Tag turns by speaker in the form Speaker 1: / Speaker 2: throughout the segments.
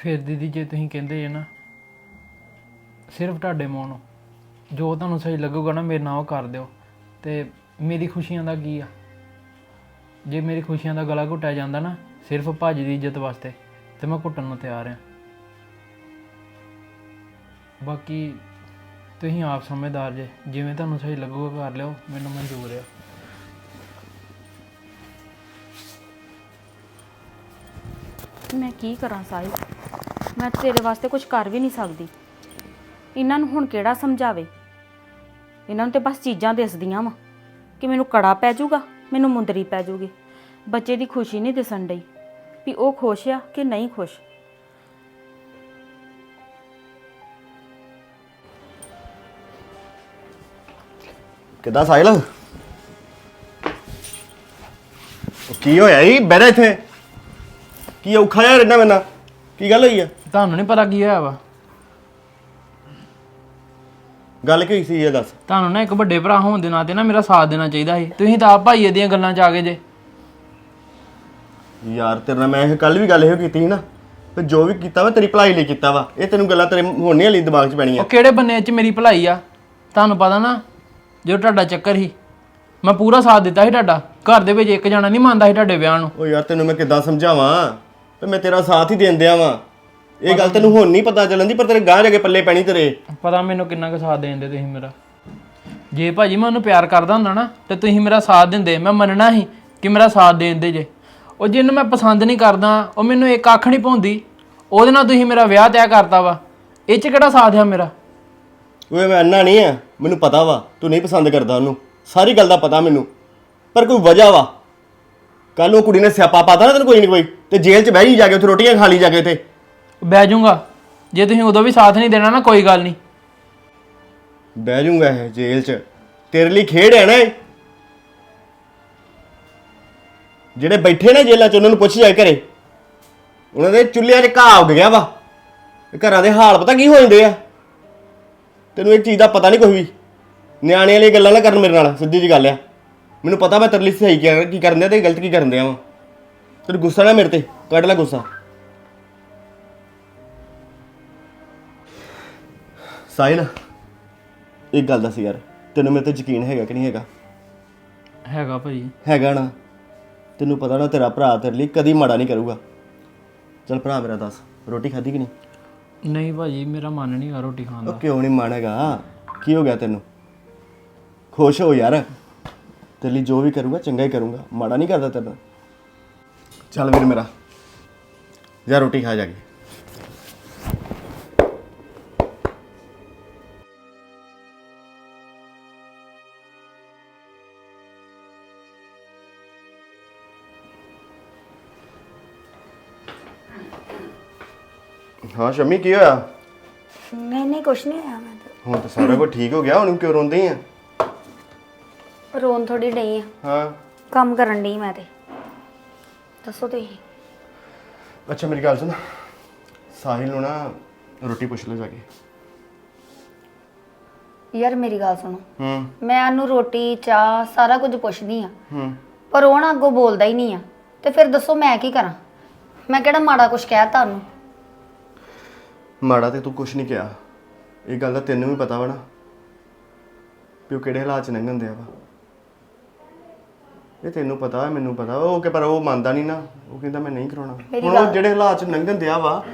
Speaker 1: ਫਿਰ ਦੀਦੀ ਜੇ ਤੁਸੀਂ ਕਹਿੰਦੇ ਜੇ ਨਾ, ਸਿਰਫ ਤੁਹਾਡੇ ਮੂੰਹ ਨੂੰ, ਜੋ ਤੁਹਾਨੂੰ ਸਹੀ ਲੱਗੂਗਾ ਨਾ ਮੇਰੇ ਨਾਲ ਉਹ ਕਰ ਦਿਓ। ਤੇ ਮੇਰੀ ਖੁਸ਼ੀਆਂ ਦਾ ਕੀ ਆ? ਜੇ ਮੇਰੀ ਖੁਸ਼ੀਆਂ ਦਾ ਗਲਾ ਘੁੱਟਿਆ ਜਾਂਦਾ ਨਾ, ਸਿਰਫ ਭਾਜੀ ਦੀ ਇੱਜ਼ਤ ਵਾਸਤੇ, ਤੇ ਮੈਂ ਘੁੱਟਣ ਨੂੰ ਤਿਆਰ ਆ। ਬਾਕੀ ਤੁਸੀਂ ਆਪ ਸਮਝਦਾਰ ਜੇ, ਜਿਵੇਂ ਤੁਹਾਨੂੰ ਸਹੀ ਲੱਗੂਗਾ ਕਰ ਲਿਓ, ਮੈਨੂੰ ਮਨਜ਼ੂਰ ਆ।
Speaker 2: ਮੈਂ ਕੀ ਕਰਾਂ ਸਾਹਿਬ ਮੈਂ ਤੇਰੇ ਵਾਸਤੇ ਕੁਝ ਕਰ ਵੀ ਨਹੀਂ ਸਕਦੀ। ਇਹਨਾਂ ਨੂੰ ਹੁਣ ਕਿਹੜਾ ਸਮਝਾਵੇ? ਇਹਨਾਂ ਨੂੰ ਤੇ ਬਸ ਚੀਜ਼ਾਂ ਦਿਸਦੀਆਂ ਵਾ ਕਿ ਮੈਨੂੰ ਕੜਾ ਪੈ ਜਾਊਗਾ, ਮੈਨੂੰ ਮੁੰਦਰੀ ਪੈ ਜਾਊਗੀ। ਬੱਚੇ ਦੀ ਖੁਸ਼ੀ ਨਹੀਂ ਦਿਸਣ ਡਈ ਵੀ ਉਹ ਖੁਸ਼ ਆ ਕਿ ਨਹੀਂ ਖੁਸ਼।
Speaker 3: ਕਿੱਦਾਂ ਸਾਹਿਲ? ਉਹ ਕੀ ਹੋਇਆ ਈ? ਬੈਠਾ ਇੱਥੇ। ਕੀ ਔਖਾ ਯਾਰ ਇੰਨਾ ਮੈਨਾਂ ਕੀ ਗੱਲ ਹੋਈ ਆ?
Speaker 1: ਤੁਹਾਨੂੰ ਨਹੀਂ ਪਤਾ ਕੀ ਹੋਇਆ ਵਾ।
Speaker 3: ਗੱਲ ਕੀ ਹੋਈ ਸੀ ਇਹ ਦੱਸ।
Speaker 1: ਤੁਹਾਨੂੰ ਨਾ ਇੱਕ ਵੱਡੇ ਭਰਾ ਹੋਣ ਦੇ ਨਾਤੇ ਨਾ ਮੇਰਾ ਸਾਥ ਦੇਣਾ ਚਾਹੀਦਾ ਸੀ। ਤੁਸੀਂ ਤਾਂ ਆਪ ਭਾਈਏ ਦੀਆਂ ਗੱਲਾਂ 'ਚ ਆ ਗਏ ਜੇ।
Speaker 3: ਯਾਰ ਤੇਰੇ ਨਾਲ ਮੈਂ ਇਹ ਕੱਲ ਵੀ ਗੱਲ ਇਹੋ ਕੀਤੀ ਸੀ ਨਾ ਤੇ ਜੋ ਵੀ ਕੀਤਾ ਵਾ ਤੇਰੀ ਭਲਾਈ ਲਈ ਕੀਤਾ ਵਾ। ਇਹ ਤੈਨੂੰ ਗੱਲਾਂ ਤੇਰੇ ਹੁਣ ਹਲੀ ਦਿਮਾਗ 'ਚ ਪੈਣੀਆਂ।
Speaker 1: ਉਹ ਕਿਹੜੇ ਬੰਨੇ 'ਚ ਮੇਰੀ ਭਲਾਈ ਆ? ਤੁਹਾਨੂੰ ਪਤਾ ਨਾ ਜੋ ਤੁਹਾਡਾ ਚੱਕਰ ਸੀ ਮੈਂ ਪੂਰਾ ਸਾਥ ਦਿੱਤਾ ਸੀ ਤੁਹਾਡਾ। ਘਰ ਦੇ ਵਿੱਚ ਇੱਕ ਜਣਾ ਨਹੀਂ ਮੰਨਦਾ ਸੀ ਤੁਹਾਡੇ ਵਿਆਹ ਨੂੰ।
Speaker 3: ਓ ਯਾਰ ਤੈਨੂੰ ਮੈਂ ਕਿੱਦਾਂ ਸਮਝਾਵਾਂ? ਤੇ ਮੈਂ ਤੇਰਾ ਸਾਥ ਹੀ ਦੇਣ ਦਿਆਂ ਵਾਂ। ਇਹ ਗੱਲ ਤੈਨੂੰ ਹੁਣ ਨਹੀਂ ਪਤਾ ਚੱਲਣ ਦੀ ਪਰ ਤੇਰੇ ਗਾਂ ਜਾ ਕੇ ਪੱਲੇ ਪੈਣੀ ਤੇਰੇ।
Speaker 1: ਪਤਾ ਮੈਨੂੰ ਕਿੰਨਾ ਕੁ ਸਾਥ ਦੇਂਦੇ ਤੁਸੀਂ ਮੇਰਾ। ਜੇ ਭਾਜੀ ਮੈਂ ਉਹਨੂੰ ਪਿਆਰ ਕਰਦਾ ਹੁੰਦਾ ਨਾ ਤੇ ਤੁਸੀਂ ਮੇਰਾ ਸਾਥ ਦਿੰਦੇ। ਮੈਂ ਮੰਨਣਾ ਸੀ ਕਿ ਮੇਰਾ ਸਾਥ ਦੇਂਦੇ ਜੇ। ਉਹ ਜਿਹਨੂੰ ਮੈਂ ਪਸੰਦ ਨਹੀਂ ਕਰਦਾ ਉਹ ਮੈਨੂੰ ਇੱਕ ਅੱਖ ਨਹੀਂ ਪਾਉਂਦੀ ਉਹਦੇ ਨਾਲ ਤੁਸੀਂ ਮੇਰਾ ਵਿਆਹ ਤੈਅ ਕਰਤਾ ਵਾ। ਇਹ 'ਚ ਕਿਹੜਾ ਸਾਥ ਆ ਮੇਰਾ?
Speaker 3: ਓਏ ਮੈਂ ਅੰਨਾ ਨਹੀਂ ਆ। ਮੈਨੂੰ ਪਤਾ ਵਾ ਤੂੰ ਨਹੀਂ ਪਸੰਦ ਕਰਦਾ ਉਹਨੂੰ। ਸਾਰੀ ਗੱਲ ਦਾ ਪਤਾ ਮੈਨੂੰ। ਪਰ ਕੋਈ ਵਜ੍ਹਾ ਵਾ। ਕੱਲ ਉਹ ਕੁੜੀ ਨੇ ਸਿਆਪਾ ਪਾਤਾ ਨਾ ਤੈਨੂੰ ਕੋਈ ਨਹੀਂ ਕੋਈ ਤੇ ਜੇਲ੍ਹ 'ਚ ਬਹਿ ਜੀ ਜਾ ਕੇ ਉੱਥੇ ਰੋਟੀਆਂ ਖਾ ਲਈ ਜਾ ਕੇ ਉੱਥੇ।
Speaker 1: ਬਹਿ ਜਾਊਂਗਾ। ਜੇ ਤੁਸੀਂ ਉਦੋਂ ਵੀ ਸਾਥ ਨਹੀਂ ਦੇਣਾ ਨਾ ਕੋਈ ਗੱਲ ਨਹੀਂ।
Speaker 3: ਬਹਿ ਜਾਊਂਗਾ ਇਹ ਜੇਲ੍ਹ 'ਚ। ਤੇਰੇ ਲਈ ਖੇਡ ਹੈ ਨਾ ਇਹ। ਜਿਹੜੇ ਬੈਠੇ ਨੇ ਜੇਲ੍ਹਾਂ 'ਚ ਉਹਨਾਂ ਨੂੰ ਪੁੱਛ ਜਾ ਘਰੇ। ਉਹਨਾਂ ਦੇ ਚੁੱਲ੍ਹਿਆਂ 'ਚ ਘਾਹ ਉੱਗ ਗਿਆ ਵਾ। ਇਹ ਘਰਾਂ ਦੇ ਹਾਲ ਪਤਾ ਕੀ ਹੋ ਜਾਂਦੇ ਆ? ਤੈਨੂੰ ਇੱਕ ਚੀਜ਼ ਦਾ ਪਤਾ ਨਹੀਂ ਕੋਈ ਵੀ। ਨਿਆਣੇ ਵਾਲੀ ਗੱਲਾਂ ਨਾ ਕਰਨ ਮੇਰੇ ਨਾਲ ਸਿੱਧੀ ਜੀ ਗੱਲ ਆ। ਮੈਨੂੰ ਪਤਾ ਮੈਂ ਤੇਰੇ ਲਈ ਸਹੀ ਕੀ ਕੀ ਕਰਨ ਦਿਆ ਤੇ ਗਲਤ ਕੀ ਕਰਨ ਦਿਆ ਵਾ। ਤੈਨੂੰ ਗੁੱਸਾ ਨਾ ਮੇਰੇ ਤੇ ਕੱਢ ਲੈ ਗੁੱਸਾ। ਸਾਹਿਲ ਇੱਕ ਗੱਲ ਦੱਸ ਯਾਰ ਤੈਨੂੰ ਮੇਰੇ ਤੇ ਯਕੀਨ ਹੈਗਾ ਕਿ ਨਹੀਂ ਹੈਗਾ?
Speaker 1: ਹੈਗਾ ਭਾਜੀ
Speaker 3: ਹੈਗਾ ਨਾ? ਤੈਨੂੰ ਪਤਾ ਨਾ ਤੇਰਾ ਭਰਾ ਤੇਰੇ ਲਈ ਕਦੀ ਮਾੜਾ ਨਹੀਂ ਕਰੂਗਾ। ਚਲ ਭਰਾ ਮੇਰਾ ਦੱਸ ਰੋਟੀ ਖਾਧੀ ਕਿ ਨਹੀਂ?
Speaker 1: ਨਹੀਂ ਭਾਜੀ ਮੇਰਾ ਮਨ ਨਹੀਂ ਆ ਰੋਟੀ ਖਾਣ
Speaker 3: ਉਹ
Speaker 1: ਦਾ
Speaker 3: ਕਿਉਂ ਨਹੀਂ ਮਨ ਹੈਗਾ? ਕੀ ਹੋ ਗਿਆ ਤੈਨੂੰ? ਖੁਸ਼ ਹੋ ਯਾਰ। ਤੇਰੇ ਲਈ ਜੋ ਵੀ ਕਰੂੰਗਾ ਚੰਗਾ ਹੀ ਕਰੂੰਗਾ ਮਾੜਾ ਨਹੀਂ ਕਰਦਾ ਤੇਰੇ ਨਾਲ ਚੱਲ ਵੀਰ ਮੇਰਾ ਜਾ ਰੋਟੀ ਖਾ ਜਾ ਕੇ ਹਾਂ ਸ਼ਮੀ ਕੀ ਹੋਇਆ
Speaker 4: ਨਹੀਂ ਨਹੀਂ ਕੁਛ ਨਹੀਂ ਹੋਇਆ ਮੈਂ
Speaker 3: ਹੁਣ ਤਾਂ ਸਾਰਾ ਕੁਝ ਠੀਕ ਹੋ ਗਿਆ ਹੁਣ ਕਿਉਂ ਰੋਂਦੀ ਆ
Speaker 4: ਤਾਂ ਰੋਣ ਥੋੜੀ ਡਈ ਆ।
Speaker 3: ਹਾਂ।
Speaker 4: ਕੰਮ ਕਰਨ ਡਈ ਮੈਂ ਤੇ। ਦੱਸੋ ਤੁਸੀਂ।
Speaker 3: ਅੱਛਾ ਮੇਰੀ ਗੱਲ ਸੁਣ। ਸਾਹਿਲ ਨੂੰ ਨਾ ਰੋਟੀ ਪੁੱਛ ਲੈ ਜਾ ਕੇ।
Speaker 4: ਯਾਰ ਮੇਰੀ ਗੱਲ ਸੁਣੋ।
Speaker 3: ਹੂੰ।
Speaker 4: ਮੈਂ ਉਹਨੂੰ ਰੋਟੀ ਚਾਹ ਸਾਰਾ ਕੁਝ ਪੁੱਛਦੀ ਆ।
Speaker 3: ਹੂੰ।
Speaker 4: ਪਰ ਉਹ ਨਾ ਅੱਗੋਂ ਬੋਲਦਾ ਹੀ ਨਹੀਂ ਆ। ਤੇ ਫਿਰ ਦੱਸੋ ਮੈਂ ਕੀ ਕਰਾਂ? ਮੈਂ ਕਿਹੜਾ ਮਾੜਾ ਕੁਝ ਕਹਿਤਾ ਉਹਨੂੰ?
Speaker 3: ਮਾੜਾ ਤੇ ਤੂੰ ਕੁਛ ਨਹੀਂ ਕਿਹਾ। ਇਹ ਗੱਲ ਦਾ ਤੈਨੂੰ ਵੀ ਪਤਾ ਵਾ ਨਾ ਵੀ ਉਹ ਕਿਹੜੇ ਹਾਲਾਤ ਚ ਲੰਘਣ ਦਿਆ ਵਾ। ਇਹ ਤੈਨੂੰ ਪਤਾ ਹੈ ਮੈਨੂੰ ਪਤਾ। ਉਹ ਕਿ ਪਰ ਉਹ ਮੰਨਦਾ ਨਹੀਂ ਨਾ। ਉਹ ਕਹਿੰਦਾ ਮੈਂ ਨਹੀਂ ਕਰਾਉਣਾ।
Speaker 4: ਮੇਰੀ
Speaker 3: ਹੁਣ ਉਹ
Speaker 4: ਗੱਲ-
Speaker 3: ਜਿਹੜੇ ਹਾਲਾਤ ਚ ਲੰਘਣ ਦਿਆ ਵਾ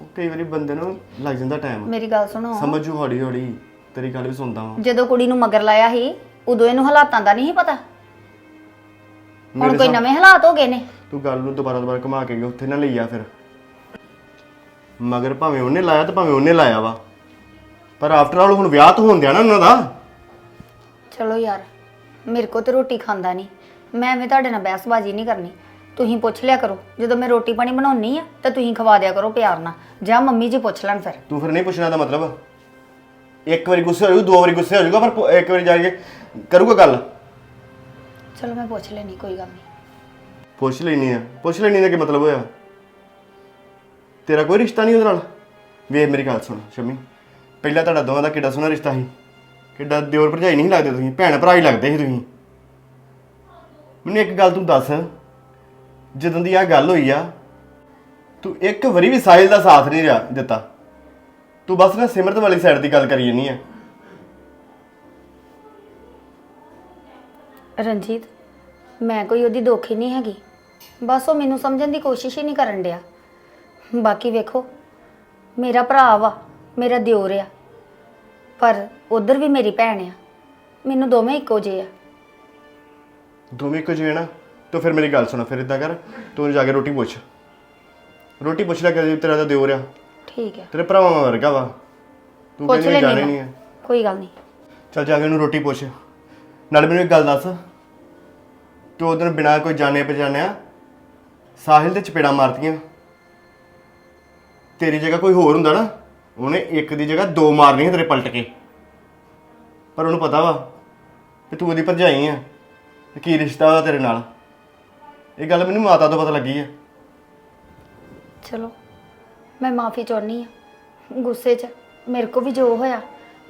Speaker 3: ਉਹ ਕਈ ਵਾਰੀ ਬੰਦੇ ਨੂੰ ਲੱਗ ਜਾਂਦਾ ਟਾਈਮ
Speaker 4: ਮੇਰੀ ਗੱਲ ਸੁਣੋ।
Speaker 3: ਸਮਝੂ ਹੌਲੀ ਹੌਲੀ। ਤੇਰੀ ਗੱਲ ਵੀ ਸੁਣਦਾ ਵਾਂ।
Speaker 4: ਜਦੋਂ ਕੁੜੀ ਨੂੰ ਮਗਰ ਲਾਇਆ ਸੀ ਉਦੋਂ ਇਹਨੂੰ ਹਾਲਾਤਾਂ ਦਾ ਨਹੀਂ ਸੀ ਪਤਾ। ਹੁਣ
Speaker 3: ਮੇਰੇ
Speaker 4: ਕੋਈ ਨਵੇਂ ਹਾਲਾਤ ਹੋ ਗਏ ਨੇ।
Speaker 3: ਤੂੰ ਗੱਲ ਨੂੰ ਦੁਬਾਰਾ ਦੁਬਾਰਾ ਘੁਮਾ ਕੇ ਉੱਥੇ ਨਾ ਲਈ ਆ ਫਿਰ। ਮਗਰ ਭਾਵੇਂ ਉਹਨੇ ਲਾਇਆ ਤੇ ਭਾਵੇਂ ਉਹਨੇ ਲਾਇਆ ਵਾ। ਪਰ ਆਫਟਰ ਆਲ ਹੁਣ ਵਿਆਹ ਤਾਂ ਹੋਣ ਦਿਆ ਨਾ ਉਹਨਾਂ ਦਾ।
Speaker 4: ਚਲੋ ਯਾਰ ਮੇਰੇ ਕੋ ਤੇ ਰੋਟੀ ਖਾਂਦਾ ਨਹੀਂ ਮੈਂ ਐਵੇਂ ਤੁਹਾਡੇ ਨਾਲ ਬਹਿਸਬਾਜ਼ੀ ਨਹੀਂ ਕਰਨੀ। ਤੁਸੀਂ ਪੁੱਛ ਲਿਆ ਕਰੋ ਜਦੋਂ ਮੈਂ ਰੋਟੀ ਪਾਣੀ ਬਣਾਉਣੀ ਆ ਤਾਂ ਤੁਸੀਂ ਖਵਾ ਦਿਆ ਕਰੋ ਪਿਆਰ ਨਾਲ। ਜਾਂ ਮੰਮੀ ਜੀ ਪੁੱਛ ਲੈਣ ਫਿਰ।
Speaker 3: ਤੂੰ ਫਿਰ ਨਹੀਂ ਪੁੱਛਣਾ ਦਾ ਮਤਲਬ? ਇੱਕ ਵਾਰੀ ਗੁੱਸੇ ਹੋ ਜਾਊ ਦੋ ਵਾਰੀ ਗੁੱਸੇ ਹੋ ਜਾਊਗਾ ਪਰ ਪੁ- ਇੱਕ ਵਾਰੀ ਜਾ ਕੇ ਕਰੂਗਾ ਗੱਲ?
Speaker 4: ਚਲੋ ਮੈਂ ਪੁੱਛ ਲੈਣੀ ਕੋਈ ਗੱਲ ਨਹੀਂ।
Speaker 3: ਪੁੱਛ ਲੈਣੀ ਆ। ਪੁੱਛ ਲੈਣੀ ਦਾ ਕੀ ਮਤਲਬ ਹੋਇਆ? ਤੇਰਾ ਕੋਈ ਰਿਸ਼ਤਾ ਨਹੀਂ ਉਹਦੇ ਨਾਲ? ਵੇਖ ਮੇਰੀ ਗੱਲ ਸੁਣ ਸ਼ਮੀ। ਪਹਿਲਾਂ ਤੁਹਾਡਾ ਦੋਵਾਂ ਦਾ ਕਿੱਡਾ ਸੋਹਣਾ ਰਿਸ਼ਤਾ ਸੀ। ਕਿੱਡਾ ਦਿਓਰ ਭਰਜਾਈ ਨਹੀਂ ਲੱਗਦੇ ਤੁਸੀਂ ਭੈਣ ਭਰਾ ਹੀ ਲੱਗਦੇ ਸੀ ਤੁਸੀਂ। ਮੈਨੂੰ ਇੱਕ ਗੱਲ ਤੂੰ ਦੱਸ, ਜਦੋਂ ਦੀ ਆ ਗੱਲ ਹੋਈ ਆ, ਤੂੰ ਇੱਕ ਵਾਰੀ ਵੀ ਸਾਹਿਲ ਦਾ ਸਾਥ ਨਹੀਂ ਰਿਹਾ ਦਿੱਤਾ। ਤੂੰ ਬਸ ਨਾ ਸਿਮਰਤ ਵਾਲੀ ਸਾਈਡ ਦੀ ਗੱਲ ਕਰੀ ਜਾਨੀ ਆ।
Speaker 4: ਰਣਜੀਤ, ਮੈਂ ਕੋਈ ਉਹਦੀ ਦੋਖੀ ਨਹੀਂ ਹੈਗੀ। ਬਸ ਉਹ ਮੈਨੂੰ ਸਮਝਣ ਦੀ ਕੋਸ਼ਿਸ਼ ਹੀ ਨਹੀਂ ਕਰਨ ਡਿਆ। ਬਾਕੀ ਵੇਖੋ, ਮੇਰਾ ਭਰਾ ਵਾ, ਮੇਰਾ ਦਿਓਰ ਆ। ਪਰ ਉਧਰ ਵੀ ਮੇਰੀ ਭੈਣ ਆ। ਮੈਨੂੰ ਦੋਵੇਂ ਇੱਕੋ ਜਿਹੇ ਆ।
Speaker 3: ਦੋਵੇਂ ਕੁਝ ਹੈ ਨਾ ਤਾਂ ਫਿਰ ਮੇਰੀ ਗੱਲ ਸੁਣ ਫਿਰ ਇਦਾਂ ਕਰ ਤੂੰ ਜਾ ਕੇ ਰੋਟੀ ਪੁੱਛ। ਰੋਟੀ ਪੁੱਛ ਲੈ ਕਿ ਤੇਰਾ ਤਾਂ ਦਿਓ ਰਿਆ
Speaker 4: ਠੀਕ ਹੈ।
Speaker 3: ਤੇਰੇ ਭਰਾਵਾਂ ਵਰਗਾ ਵਾ। ਤੂੰ
Speaker 4: ਪੁੱਛ
Speaker 3: ਜਾਣੇ
Speaker 4: ਲੈਣੀ
Speaker 3: ਨਹੀਂ ਆ
Speaker 4: ਕੋਈ ਗੱਲ ਨਹੀਂ।
Speaker 3: ਚੱਲ ਜਾ ਕੇ ਉਹਨੂੰ ਰੋਟੀ ਪੁੱਛ। ਨਾਲ ਮੈਨੂੰ ਇੱਕ ਗੱਲ ਦੱਸ। ਤੂੰ ਉਹਦੋਂ ਬਿਨਾਂ ਕੋਈ ਜਾਣੇ ਪਛਾਣਿਆ ਸਾਹਿਲ ਦੇ ਚਪੇੜਾ ਮਾਰਤੀਆਂ। ਤੇਰੀ ਜਗ੍ਹਾ ਕੋਈ ਹੋਰ ਹੁੰਦਾ ਨਾ ਉਹਨੇ ਇੱਕ ਦੀ ਜਗ੍ਹਾ ਦੋ ਮਾਰਨੀਆਂ ਤੇਰੇ ਪਲਟ ਕੇ। ਪਰ ਉਹਨੂੰ ਪਤਾ ਵਾ ਕਿ ਤੂੰ ਉਹਦੀ ਭਰਜਾਈ ਆ। ਤੇ ਕੀ ਰਿਸ਼ਤਾ ਉਹਦਾ ਤੇਰੇ ਨਾਲ? ਇਹ ਗੱਲ ਮੈਨੂੰ ਮਾਤਾ ਤੋਂ ਪਤਾ ਲੱਗੀ ਆ।
Speaker 4: ਚਲੋ ਮੈਂ ਮਾਫੀ ਚਾਹੁੰਦੀ ਆ। ਗੁੱਸੇ 'ਚ ਮੇਰੇ ਕੋ ਵੀ ਜੋ ਹੋਇਆ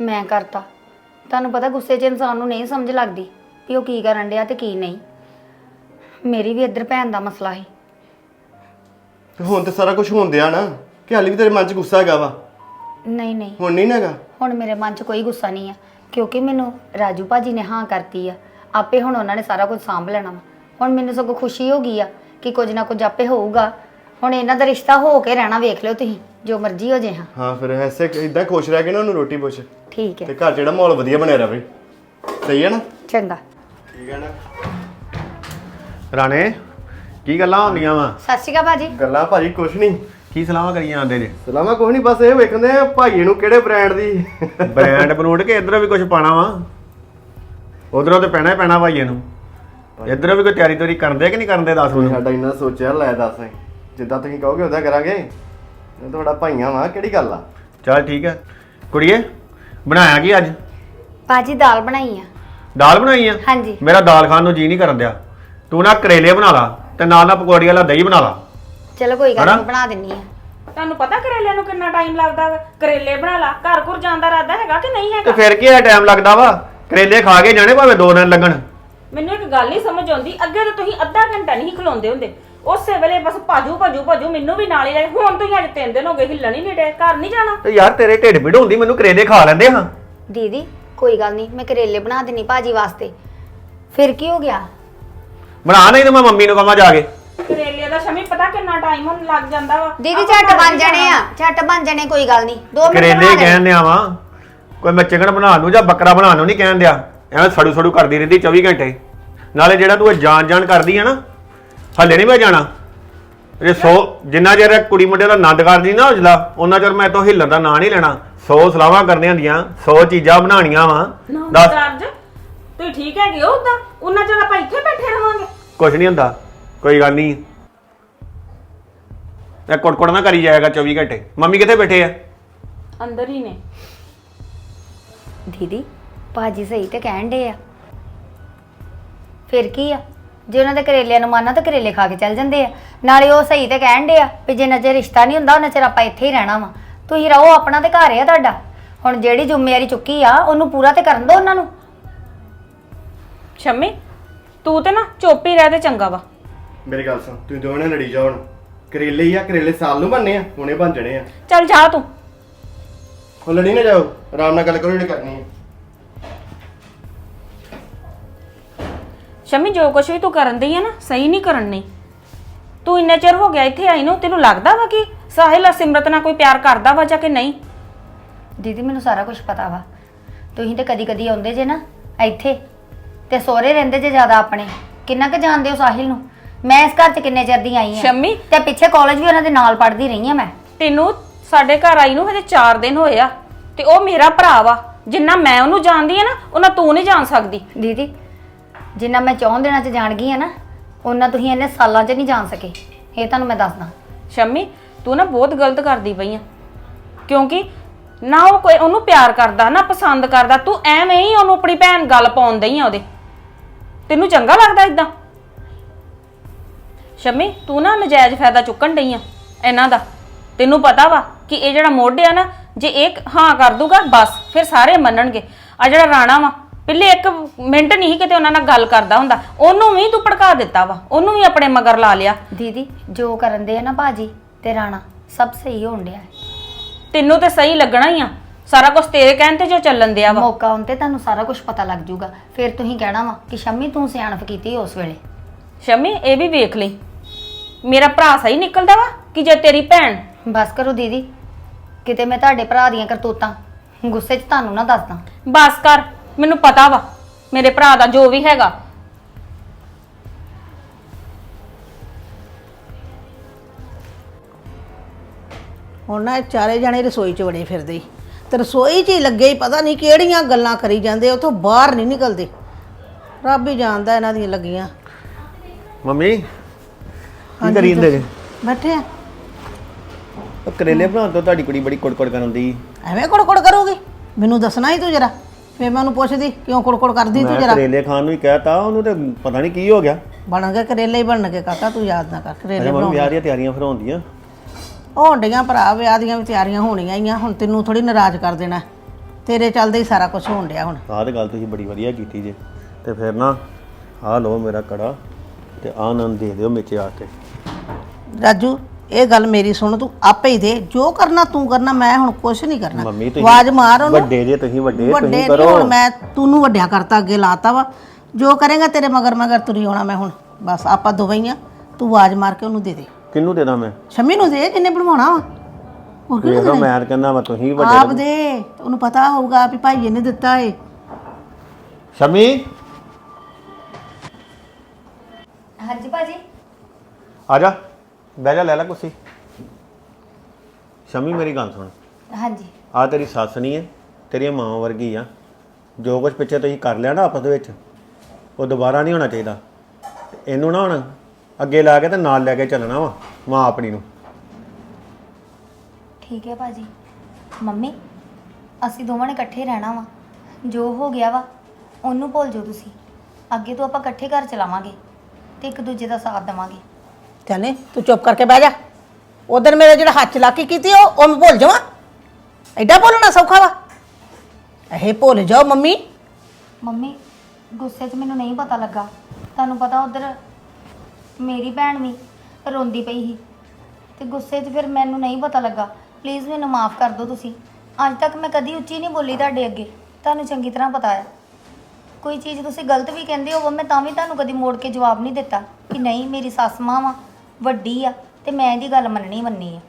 Speaker 4: ਮੈਂ ਕਰਤਾ। ਤੁਹਾਨੂੰ ਪਤਾ ਗੁੱਸੇ 'ਚ ਇਨਸਾਨ ਨੂੰ ਨਹੀਂ ਸਮਝ ਲੱਗਦੀ ਵੀ ਉਹ ਕੀ ਕਰਨ ਡਿਆ ਤੇ ਕੀ ਨਹੀਂ। ਮੇਰੀ ਵੀ ਇੱਧਰ ਭੈਣ ਦਾ ਮਸਲਾ ਸੀ।
Speaker 3: ਤੇ ਹੁਣ ਤੇ ਸਾਰਾ ਕੁਝ ਹੋਣ ਦਿਆ ਨਾ ਕਿ ਹਾਲੇ ਵੀ ਤੇਰੇ ਮਨ 'ਚ ਗੁੱਸਾ ਹੈਗਾ ਵਾ?
Speaker 4: ਨਹੀਂ ਨਹੀਂ।
Speaker 3: ਹੁਣ ਨਹੀਂ ਨਾ ਹੈਗਾ?
Speaker 4: ਹੁਣ ਮੇਰੇ ਮਨ 'ਚ ਕੋਈ ਗੁੱਸਾ ਨਹੀਂ ਆ ਕਿਉਂਕਿ ਮੈਨੂੰ ਰਾਜੂ ਭਾਜੀ ਨੇ ਹਾਂ ਕਰਤੀ ਆ। ਆਪੇ ਹੁਣ ਉਹਨਾਂ ਨੇ ਸਾਰਾ ਕੁਝ ਸਾਂਭ ਲੈਣਾ ਵਾ। ਹੁਣ ਮੈਨੂੰ ਸਗੋਂ ਖੁਸ਼ੀ ਹੋ ਗਈ ਆ ਕਿ ਕੁਝ ਨਾ ਕੁਝ ਆਪੇ ਹੋਊਗਾ। ਹੁਣ ਇਹਨਾਂ ਦਾ ਰਿਸ਼ਤਾ ਹੋ ਕੇ ਰਹਿਣਾ ਵੇਖ ਲਿਓ ਤੁਸੀਂ ਜੋ ਮਰਜ਼ੀ ਹੋ ਜੇ ਹਾਂ।
Speaker 3: ਹਾਂ ਫਿਰ ਐਸੇ ਇਦਾਂ ਖੁਸ਼ ਰਹਿ ਕੇ ਨਾ ਉਹਨੂੰ ਰੋਟੀ ਪੁੱਛ।
Speaker 4: ਠੀਕ
Speaker 3: ਤੇ
Speaker 4: ਹੈ
Speaker 3: ਘਰ ਜਿਹੜਾ ਮਾਹੌਲ ਵਧੀਆ ਬਣਿਆ ਰਵੇ। ਸਹੀ ਹੈ ਨਾ?
Speaker 4: ਚੰਗਾ।
Speaker 3: ਠੀਕ ਹੈ ਨਾ?
Speaker 5: ਰਾਣੇ ਕੀ ਗੱਲਾਂ ਹੁੰਦੀਆਂ ਵਾ?
Speaker 4: ਸਤਿ ਸ਼੍ਰੀ ਅਕਾਲ ਭਾਜੀ।
Speaker 3: ਗੱਲਾਂ ਭਾਜੀ ਕੁਛ ਨਹੀਂ।
Speaker 5: ਕੀ ਸਲਾਹਾਂ ਕਰੀਆਂ ਆਂਦੇ ਜੇ
Speaker 3: ਸਲਾਮਾ ਕੁਛ ਨਹੀਂ ਬਸ ਇਹ ਵੇਖਦੇ ਆ ਭਾਈ ਨੂੰ ਕਿਹੜੇ ਬ੍ਰਾਂਡ ਦੀ।
Speaker 5: ਬ੍ਰਾਂਡ ਬਰੂਡ ਕੇ ਇਧਰੋਂ ਵੀ ਕੁਝ ਪਾਣਾ ਵਾ। ਉਧਰੋਂ ਤੇ ਪੈਣਾ ਹੀ ਪੈਣਾ ਭਾਈਏ ਨੂੰ। ਇਧਰੋਂ ਵੀ ਕੋਈ ਤਿਆਰੀ ਤੋਰੀ ਕਰਦੇ ਕਿ ਨਹੀਂ ਕਰਦੇ ਦੱਸ ਮੈਨੂੰ?
Speaker 3: ਸਾਡਾ ਇੰਨਾ ਸੋਚਿਆ ਲੈ ਦੱਸ। ਜਿੱਦਾਂ ਤੁਸੀਂ ਕਹੋਗੇ ਉਦਾਂ ਕਰਾਂਗੇ। ਇਹ ਤੁਹਾਡਾ ਭਾਈਆਂ ਵਾ ਕਿਹੜੀ ਗੱਲ ਆ?
Speaker 5: ਚੱਲ ਠੀਕ ਹੈ ਕੁੜੀਏ ਬਣਾਇਆ ਕੀ ਅੱਜ?
Speaker 4: ਭਾਜੀ ਦਾਲ ਬਣਾਈ ਆ।
Speaker 5: ਦਾਲ ਬਣਾਈ ਆ?
Speaker 4: ਹਾਂਜੀ।
Speaker 5: ਮੇਰਾ ਦਾਲ ਖਾਣ ਨੂੰ ਜੀ ਨਹੀਂ ਕਰਨ ਦਿਆ। ਤੂੰ ਨਾ ਕਰੇਲੇ ਬਣਾ ਲਾ ਤੇ ਨਾਲ ਨਾਲ ਪਕੌੜੀ ਵਾਲਾ ਦਹੀਂ ਬਣਾ ਲਾ।
Speaker 4: ਚਲੋ ਕੋਈ ਗੱਲ
Speaker 5: ਹਨਾ?
Speaker 4: ਨਹੀਂ ਬਣਾ ਦਿੰਨੀ ਆ।
Speaker 2: ਤੁਹਾਨੂੰ ਪਤਾ ਕਰੇਲਿਆਂ ਨੂੰ ਕਿੰਨਾ ਟਾਈਮ ਲੱਗਦਾ ਵਾ? ਕਰੇਲੇ ਬਣਾ ਲਾ। ਘਰ ਘੁਰ ਜਾਣ ਦਾ ਇਰਾਦਾ ਹੈਗਾ ਕਿ ਨਹੀਂ
Speaker 5: ਤੇ
Speaker 2: ਹੈਗਾ
Speaker 5: ਫਿਰ ਕੀ ਹੈ ਟਾਈਮ ਲੱਗਦਾ ਵਾ? ਕਰੇਲੇ ਖਾ ਕੇ ਜਾਣੇ ਭਾਵੇਂ ਦੋ ਦਿਨ ਲੱਗਣ
Speaker 2: ਮੈਨੂੰ ਇੱਕ ਗੱਲ ਨਹੀਂ ਸਮਝ ਆਉਂਦੀ ਅੱਗੇ ਤਾਂ ਤੁਸੀਂ ਅੱਧਾ ਘੰਟਾ ਨਹੀਂ ਖਲੋਂਦੇ ਹੁੰਦੇ। ਉਸੇ ਵੇਲੇ ਬਸ ਭਾਜੂ ਭਾਜੂ ਭਾਜੂ ਮੈਨੂੰ ਵੀ ਨਾਲ ਹੀ ਲੈ ਹੁਣ ਤੁਸੀਂ ਅੱਜ ਤਿੰਨ ਦਿਨ ਹੋ ਗਏ ਹਿੱਲਣ ਹੀ ਨਹੀਂ ਡੇ ਘਰ ਨਹੀਂ ਜਾਣਾ।
Speaker 5: ਤੇ ਯਾਰ ਤੇਰੇ ਢਿੱਡ ਪੀੜ ਹੁੰਦੀ ਮੈਨੂੰ ਕਰੇਲੇ ਖਾ ਲੈਂਦੇ ਹਾਂ।
Speaker 4: ਦੀਦੀ ਕੋਈ ਗੱਲ ਨਹੀਂ ਮੈਂ ਕਰੇਲੇ ਬਣਾ ਦਿੰਨੀ ਭਾਜੀ ਵਾਸਤੇ। ਫਿਰ ਕੀ ਹੋ ਗਿਆ?
Speaker 5: ਬਣਾ ਨਹੀਂ ਤੇ ਮੈਂ ਮੰਮੀ ਨੂੰ ਕਹਾਂ ਜਾ ਕੇ।
Speaker 2: ਕਰੇਲੇ ਦਾ ਸ਼ਮੀ ਪਤਾ ਕਿੰਨਾ ਟਾਈਮ ਹੁਣ ਲੱਗ ਜਾਂਦਾ ਵਾ।
Speaker 4: ਦੀਦੀ
Speaker 2: ਆਪਾਂ
Speaker 4: ਝੱਟ
Speaker 2: ਘਰ
Speaker 4: ਬਣ ਜਾਣੇ ਆ ਝੱਟ ਬਣ ਜਾਣੇ ਕੋਈ ਗੱਲ ਨਹੀਂ। 2 ਮਿੰਟ
Speaker 5: ਕਰੇਲੇ
Speaker 4: ਬਣਾ ਦੇ।
Speaker 5: ਕਹਿਣ ਵਾ। ਕੋਈ ਮੈਂ ਚਿਕਨ ਬਣਾ ਨੂੰ ਜਾਂ ਬੱਕਰਾ ਬਣਾ ਨੂੰ ਨਹੀਂ ਕਹਿਣ ਦਿਆ। ਐਵੇਂ ਸੜੂ ਸੜੂ ਕਰਦੀ ਰਹਿੰਦੀ 24 ਘੰਟੇ। ਨਾਲੇ ਜਿਹੜਾ ਤੂੰ ਇਹ ਜਾਣ ਜਾਣ ਕਰਦੀ ਆ ਨਾ ਹੱਲੇ ਨਹੀਂ ਮੈਂ ਜਾਣਾ। ਇਹ ਸੋ ਜਿੰਨਾ ਚਿਰ ਇਹ ਕੁੜੀ ਮੁੰਡੇ ਦਾ ਆਨੰਦ ਕਰਦੀ ਨਾ ਉਜਲਾ ਉਹਨਾਂ ਚਿਰ ਮੈਂ ਤੋਂ ਹਿੱਲਣ ਦਾ ਨਾਂ ਨਹੀਂ ਲੈਣਾ। 100 ਸਲਾਵਾਂ ਕਰਨੀਆਂ ਹੁੰਦੀਆਂ 100 ਚੀਜ਼ਾਂ ਬਣਾਉਣੀਆਂ ਵਾ। ਦੱਸ।
Speaker 2: ਤੁਸੀਂ ਠੀਕ ਹੈਗੇ ਹੋ ਉਦਾਂ ਉਹਨਾਂ ਚਿਰ ਆਪਾਂ ਇੱਥੇ ਬੈਠੇ ਰਵਾਂਗੇ
Speaker 5: ਕੁਝ ਨਹੀਂ ਹੁੰਦਾ ਕੋਈ ਗੱਲ ਨਹੀਂ। ਇਹ ਕੁੜਕੁੜ ਨਾ ਕਰੀ ਜਾਏਗਾ 24 ਘੰਟੇ। ਮੰਮੀ ਕਿੱਥੇ ਬੈਠੇ ਆ?
Speaker 2: ਅੰਦਰ ਹੀ ਨੇ।
Speaker 4: ਦੀਦੀ ਭਾਜੀ ਸਹੀ ਤੇ ਕਹਿਣ ਡੇ ਆ। ਫਿਰ ਕੀ ਆ? ਜੇ ਉਹਨਾਂ ਦੇ ਕਰੇਲਿਆਂ ਨੂੰ ਮਾਨਾ ਤਾਂ ਕਰੇਲੇ ਖਾ ਕੇ ਚੱਲ ਜਾਂਦੇ ਆ। ਨਾਲੇ ਉਹ ਸਹੀ ਤੇ ਕਹਿਣ ਡੇ ਆ ਵੀ ਜੇ ਨਜ਼ਰ ਰਿਸ਼ਤਾ ਨਹੀਂ ਹੁੰਦਾ ਉਹਨਾਂ ਚਿਰ ਆਪਾਂ ਇੱਥੇ ਹੀ ਰਹਿਣਾ ਵਾ। ਤੁਸੀਂ ਰਹੋ ਆਪਣਾ ਤੇ ਘਰ ਆ ਤੁਹਾਡਾ। ਹੁਣ ਜਿਹੜੀ ਜ਼ਿੰਮੇਵਾਰੀ ਚੁੱਕੀ ਆ ਉਹਨੂੰ ਪੂਰਾ ਤੇ ਕਰਨ ਦਿਓ ਉਹਨਾਂ ਨੂੰ।
Speaker 2: ਸ਼ਮੀ ਤੂੰ ਤੇ ਨਾ ਚੁੱਪ ਹੀ ਰਹਿ ਤੇ ਚੰਗਾ ਵਾ।
Speaker 3: ਮੇਰੀ ਗੱਲ ਸੁਣ ਤੁਸੀਂ ਦੋਵੇਂ ਨੇ ਲੜੀ ਜਾਓ ਹੁਣ। ਕਰੇਲੇ ਹੀ ਆ ਕਰੇਲੇ ਸਾਲ ਨੂੰ ਬਣਨੇ ਆ ਹੁਣੇ ਬਣ ਜਣੇ ਆ।
Speaker 2: ਚੱਲ ਜਾ ਤੂੰ।
Speaker 3: ਉਹ ਲੜੀ ਨਾ ਜਾਓ ਆਰਾਮ ਨਾਲ ਗੱਲ ਕਰੋ ਜਿਹੜੀ ਕਰਨੀ ਹੈ।
Speaker 2: ਸ਼ਮੀ ਜੋ ਕੁਛ ਵੀ ਤੂੰ ਕਰਨ ਦੀ ਹੈ ਨਾ ਸਹੀ ਨਹੀਂ ਕਰਨ ਨਹੀਂ ਤੂੰ ਇੰਨੇ ਚਿਰ ਹੋ ਗਿਆ ਇੱਥੇ ਆਈ ਨੂੰ ਤੈਨੂੰ ਲੱਗਦਾ ਵਾ ਕਿ ਸਾਹਿਲ ਆ ਸਿਮਰਤ ਨਾਲ ਕੋਈ ਪਿਆਰ ਕਰਦਾ ਵਾ ਜਾਂ ਕਿ ਨਹੀਂ?
Speaker 4: ਦੀਦੀ ਮੈਨੂੰ ਸਾਰਾ ਕੁਝ ਪਤਾ ਵਾ। ਤੁਸੀਂ ਤੇ ਕਦੀ ਕਦੀ ਆਉਂਦੇ ਜੇ ਨਾ ਇੱਥੇ ਤੇ ਸਹੁਰੇ ਰਹਿੰਦੇ ਜੇ ਜ਼ਿਆਦਾ ਆਪਣੇ। ਕਿੰਨਾ ਕੁ ਜਾਣਦੇ ਹੋ ਸਾਹਿਲ ਨੂੰ? ਮੈਂ ਇਸ ਘਰ 'ਚ ਕਿੰਨੇ ਚਿਰ ਦੀ ਆਈ ਆ?
Speaker 2: ਸ਼ੰਮੀ।
Speaker 4: ਤੇ ਪਿੱਛੇ ਕਾਲਜ ਵੀ ਉਹਨਾਂ ਦੇ ਨਾਲ ਪੜ੍ਹਦੀ ਰਹੀ ਆ ਮੈਂ।
Speaker 2: ਤੈਨੂੰ ਸਾਡੇ ਘਰ ਆਈ ਨੂੰ ਹਜੇ 4 ਦਿਨ ਹੋਏ ਆ ਤੇ ਉਹ ਮੇਰਾ ਭਰਾ ਵਾ ਜਿੰਨਾ ਮੈਂ ਉਹਨੂੰ ਜਾਣਦੀ ਆ ਨਾ ਉਹਨਾਂ ਤੂੰ ਨਹੀਂ ਜਾਣ ਸਕਦੀ।
Speaker 4: ਦੀਦੀ ਜਿੰਨਾ ਮੈਂ ਚੌਂ ਦਿਨਾਂ 'ਚ ਜਾਣ ਗਈ ਆ ਨਾ ਉਹਨਾਂ ਤੁਸੀਂ ਇੰਨੇ ਸਾਲਾਂ 'ਚ ਨਹੀਂ ਜਾਣ ਸਕੇ। ਇਹ ਤੁਹਾਨੂੰ ਮੈਂ ਦੱਸਦਾ।
Speaker 2: ਸ਼ੰਮੀ ਤੂੰ ਨਾ ਬਹੁਤ ਗਲਤ ਕਰਦੀ ਪਈ ਆ। ਕਿਉਂਕਿ ਨਾ ਉਹ ਕੋਈ ਉਹਨੂੰ ਪਿਆਰ ਕਰਦਾ ਨਾ ਪਸੰਦ ਕਰਦਾ ਤੂੰ ਐਵੇਂ ਹੀ ਉਹਨੂੰ ਆਪਣੀ ਭੈਣ ਗੱਲ ਪਾਉਣ ਦਈ ਆ ਉਹਦੇ। ਤੈਨੂੰ ਚੰਗਾ ਲੱਗਦਾ ਇਦਾਂ ਸ਼ੰਮੀ ਤੂੰ ਨਾ ਨਜਾਇਜ਼ ਫਾਇਦਾ ਚੁੱਕਣ ਡਈ ਆ ਇਹਨਾਂ ਦਾ। ਤੈਨੂੰ ਪਤਾ ਵਾ ਕਿ ਇਹ ਜਿਹੜਾ ਮੋਢੇ ਆ ਨਾ ਜੇ ਇਹ ਹਾਂ ਕਰ ਦੂਗਾ ਬਸ ਫਿਰ ਸਾਰੇ ਮੰਨਣਗੇ। ਆ ਜਿਹੜਾ ਰਾਣਾ ਵਾ ਪਹਿਲੇ ਇੱਕ ਮਿੰਟ ਨਹੀਂ ਕਿਤੇ ਉਹਨਾਂ ਨਾਲ ਗੱਲ ਕਰਦਾ ਹੁੰਦਾ। ਉਹਨੂੰ ਵੀ ਤੂੰ ਭੜਕਾ ਦਿੱਤਾ ਵਾ ਉਹਨੂੰ ਵੀ ਆਪਣੇ ਮਗਰ ਲਾ ਲਿਆ।
Speaker 4: ਦੀਦੀ ਜੋ ਕਰਨ ਦੇ ਆ ਨਾ ਬਾਜੀ ਤੇ ਰਾਣਾ ਸਭ ਸਹੀ ਹੋਣ ਡਿਆ। ਹੈ
Speaker 2: ਤੈਨੂੰ ਤੇ ਸਹੀ ਲੱਗਣਾ ਹੀ ਆ। ਸਾਰਾ ਕੁਝ ਤੇਰੇ ਕਹਿਣ ਤੇ ਜੋ ਚੱਲਣ ਦਿਆ ਵਾ।
Speaker 4: ਮੌਕਾ ਆਉਣ ਤੇ ਤੁਹਾਨੂੰ ਸਾਰਾ ਕੁਝ ਪਤਾ ਲੱਗ ਜਾਊਗਾ। ਫਿਰ ਤੁਸੀਂ ਕਹਿਣਾ ਵਾ ਕਿ ਸ਼ੰਮੀ ਤੂੰ ਸਿਆਣਪ ਕੀਤੀ ਉਸ ਵੇਲੇ।
Speaker 2: ਸ਼ਮੀ ਇਹ ਵੀ ਵੇਖ ਲਈ। ਮੇਰਾ ਭਰਾ ਸਹੀ ਨਿਕਲਦਾ ਵਾ ਕਿ ਜੇ ਤੇਰੀ ਭੈਣ
Speaker 4: ਬਸ ਕਰੋ ਦੀਦੀ ਕਿਤੇ ਮੈਂ ਤੁਹਾਡੇ ਭਰਾ ਦੀਆਂ ਕਰਤੂਤਾਂ ਗੁੱਸੇ 'ਚ ਤੁਹਾਨੂੰ ਨਾ ਦੱਸਦਾ।
Speaker 2: ਬਸ ਕਰ ਮੈਨੂੰ ਪਤਾ ਵਾ ਮੇਰੇ ਭਰਾ ਦਾ ਜੋ ਵੀ ਹੈਗਾ।
Speaker 6: ਹੁਣ ਨਾ ਇਹ ਚਾਰੇ ਜਣੇ ਰਸੋਈ 'ਚ ਵੜੇ ਫਿਰਦੇ ਈ। ਤੇ ਰਸੋਈ 'ਚ ਹੀ ਲੱਗੇ ਹੀ ਪਤਾ ਨਹੀਂ ਕਿਹੜੀਆਂ ਗੱਲਾਂ ਕਰੀ ਜਾਂਦੇ ਉਥੋਂ ਬਾਹਰ ਨਹੀਂ ਨਿਕਲਦੇ। ਰੱਬ ਹੀ ਜਾਣਦਾ ਇਹਨਾਂ ਦੀਆਂ ਲੱਗੀਆਂ।
Speaker 7: ਮੰਮੀ ਕੀ ਕਰੀ ਜਾਂਦੇ ਜੇ?
Speaker 6: ਬੈਠੇ ਆ।
Speaker 5: ਉਹ ਕਰੇਲੇ ਬਣਾਉਣ ਤੋਂ ਤੁਹਾਡੀ ਕੁੜੀ ਬੜੀ ਕੁੜਕੁੜ ਕਰਨ ਦੀ
Speaker 6: ਐਵੇਂ ਕੁੜਕੁੜ ਕਰੋਗੀ? ਮੈਨੂੰ ਦੱਸਣਾ ਹੀ ਤੂੰ ਜਰਾ। ਫੇਰ ਮੈਂ ਉਹਨੂੰ ਪੁੱਛਦੀ ਕਿਉਂ ਕੁੜਕੁੜ ਕਰਦੀ ਤੂੰ
Speaker 5: ਮੈਂ
Speaker 6: ਜਰਾ?
Speaker 5: ਕਰੇਲੇ ਖਾਣ ਨੂੰ ਹੀ ਕਹਿਤਾ ਉਹਨੂੰ ਤੇ ਪਤਾ ਨਹੀਂ ਕੀ ਹੋ ਗਿਆ।
Speaker 6: ਬਣਨਗੇ ਕਰੇਲੇ ਹੀ ਬਣਨਗੇ ਕਾਕਾ ਤੂੰ ਯਾਦ ਨਾ ਕਰ ਕਰੇਲੇ
Speaker 5: ਅਜੇ ਵਿਆਹ ਦੀਆਂ ਤਿਆਰੀਆਂ ਫਿਰ ਹੁੰਦੀਆਂ
Speaker 6: ਹੋਣ ਡੀਆਂ ਭਰਾ ਵਿਆਹ ਦੀਆਂ ਵੀ ਤਿਆਰੀਆਂ ਹੋਣੀਆਂ ਹੀ ਆ ਹੁਣ ਤੈਨੂੰ ਥੋੜੀ ਨਾਰਾਜ਼ ਕਰ ਦੇਣਾ। ਤੇਰੇ ਚੱਲਦੇ ਹੀ ਸਾਰਾ ਕੁਝ ਹੋਣ ਡਿਆ ਹੁਣ।
Speaker 5: ਆਹ ਤੇ ਗੱਲ ਤੁਸੀਂ ਬੜੀ ਵਧੀਆ ਕੀਤੀ ਜੇ। ਤੇ ਫਿਰ ਨਾ ਆਹ ਲਓ ਮੇਰਾ ਕੜਾ ਤੇ ਆਨੰਦ ਦੇ ਦਿਓ ਵਿੱਚ ਆ ਕੇ
Speaker 6: ਰਾਜੂ ਇਹ ਗੱਲ ਮੇਰੀ ਸੁਣ ਤੂੰ ਆਪੇ ਹੀ ਦੇ। ਜੋ ਕਰਨਾ ਤੂੰ ਕਰਨਾ ਮੈਂ ਹੁਣ ਕੁਝ ਨਹੀਂ ਕਰਨਾ।
Speaker 5: ਮੰਮੀ ਤੁਸੀਂ
Speaker 6: ਆਵਾਜ਼ ਮਾਰ ਉਹਨੂੰ।
Speaker 5: ਵੱਡੇ ਜੇ ਤੁਸੀਂ ਵੱਡੇ
Speaker 6: ਵੱਡੇ
Speaker 5: ਤੁਸੀਂ
Speaker 6: ਨਹੀਂ
Speaker 5: ਕਰੋ।
Speaker 6: ਹੁਣ ਮੈਂ ਤੂੰ ਵੱਡਿਆ ਕਰਤਾ ਅੱਗੇ ਲਾਤਾ ਵਾ। ਜੋ ਕਰੇਗਾ ਤੇਰੇ ਮਗਰ ਮਗਰ ਤੁਰੀ ਆਉਣਾ ਮੈਂ ਹੁਣ। ਬਸ ਆਪਾਂ ਦੋਵੇਂ ਹੀ ਆ। ਤੂੰ ਆਵਾਜ਼ ਮਾਰ ਕੇ ਉਹਨੂੰ ਦੇ ਦੇ।
Speaker 5: ਕਿਹਨੂੰ ਦੇਦਾ ਮੈਂ?
Speaker 6: ਸ਼ਮੀ ਨੂੰ ਦੇ ਜਿੰਨੇ ਬਣਵਾਉਣਾ ਵਾ। ਹੋਰ
Speaker 5: ਵੇਖ ਲਓ ਮੈਂ ਤਾਂ ਕਹਿੰਦਾ ਵਾ ਤੁਸੀਂ ਵੱਡੇ
Speaker 6: ਆਪ ਦੇ ਉਹਨੂੰ ਪਤਾ ਹੋਊਗਾ ਵੀ ਭਾਈਏ ਨੇ ਦਿੱਤਾ ਏ।
Speaker 5: ਸ਼ਮੀ?
Speaker 4: ਹਾਂਜੀ ਭਾਜੀ।
Speaker 5: ਆ ਜਾ। ਬਹਿ ਜਾ ਲੈ ਲੈ ਕੁਰਸੀ। ਸ਼ਮੀ ਮੇਰੀ ਗੱਲ ਸੁਣ।
Speaker 4: ਹਾਂਜੀ।
Speaker 5: ਆ ਤੇਰੀ ਸੱਸ ਨਹੀਂ ਹੈ ਤੇਰੀ ਮਾਂ ਵਰਗੀ ਆ। ਜੋ ਕੁਝ ਪਿੱਛੇ ਤੁਸੀਂ ਕਰ ਲਿਆ ਨਾ ਆਪਸ ਦੇ ਵਿੱਚ ਉਹ ਦੁਬਾਰਾ ਨਹੀਂ ਹੋਣਾ ਚਾਹੀਦਾ। ਇਹਨੂੰ ਨਾ ਹੁਣ ਅੱਗੇ ਲਾ ਕੇ ਤੇ ਨਾਲ ਲੈ ਕੇ ਚੱਲਣਾ ਵਾ ਮਾਂ ਆਪਣੀ ਨੂੰ।
Speaker 4: ਠੀਕ ਹੈ ਭਾਜੀ। ਮੰਮੀ ਅਸੀਂ ਦੋਵਾਂ ਨੇ ਇਕੱਠੇ ਰਹਿਣਾ ਵਾ। ਜੋ ਹੋ ਗਿਆ ਵਾ ਉਹਨੂੰ ਭੁੱਲ ਜਾਓ ਤੁਸੀਂ। ਅੱਗੇ ਤੋਂ ਆਪਾਂ ਇਕੱਠੇ ਘਰ ਚਲਾਵਾਂਗੇ ਤੇ ਇੱਕ ਦੂਜੇ ਦਾ ਸਾਥ ਦੇਵਾਂਗੇ।
Speaker 6: ਚੱਲੇ ਤੂੰ ਚੁੱਪ ਕਰਕੇ ਬਹਿ ਜਾ। ਉਧਰ ਮੇਰੇ ਜਿਹੜਾ ਹੱਥ ਲਾਕੀ ਕੀਤੀ ਉਹ ਉਹ ਮੈਂ ਭੁੱਲ ਜਾਵਾਂ। ਐਡਾ ਬੋਲਣਾ ਸੌਖਾ ਵਾ। ਇਹ ਭੁੱਲ ਜਾਓ ਮੰਮੀ।
Speaker 4: ਮੰਮੀ, ਗੁੱਸੇ 'ਚ ਮੈਨੂੰ ਨਹੀਂ ਪਤਾ ਲੱਗਾ। ਤੁਹਾਨੂੰ ਪਤਾ ਉਧਰ ਮੇਰੀ ਭੈਣ ਵੀ ਰੋਂਦੀ ਪਈ ਸੀ। ਤੇ ਗੁੱਸੇ 'ਚ ਫਿਰ ਮੈਨੂੰ ਨਹੀਂ ਪਤਾ ਲੱਗਾ। ਪਲੀਜ਼ ਮੈਨੂੰ ਮਾਫ ਕਰ ਦਿਓ ਤੁਸੀਂ। ਅੱਜ ਤੱਕ ਮੈਂ ਕਦੀ ਉੱਚੀ ਨਹੀਂ ਬੋਲੀ ਤੁਹਾਡੇ ਅੱਗੇ। ਤੁਹਾਨੂੰ ਚੰਗੀ ਤਰ੍ਹਾਂ ਪਤਾ ਹੈ ਕੋਈ ਚੀਜ਼ ਤੁਸੀਂ ਗਲਤ ਵੀ ਕਹਿੰਦੇ ਹੋਵੋ, ਮੈਂ ਤਾਂ ਵੀ ਤੁਹਾਨੂੰ ਕਦੀ ਮੋੜ ਕੇ ਜਵਾਬ ਨਹੀਂ ਦਿੱਤਾ ਕਿ ਨਹੀਂ, ਮੇਰੀ ਸੱਸ ਮਾਂ ਵਾ। ਵੱਡੀ ਆ ਤੇ ਮੈਂ ਇਹਦੀ ਗੱਲ ਮੰਨਣੀ ਮੰਨੀ ਆ।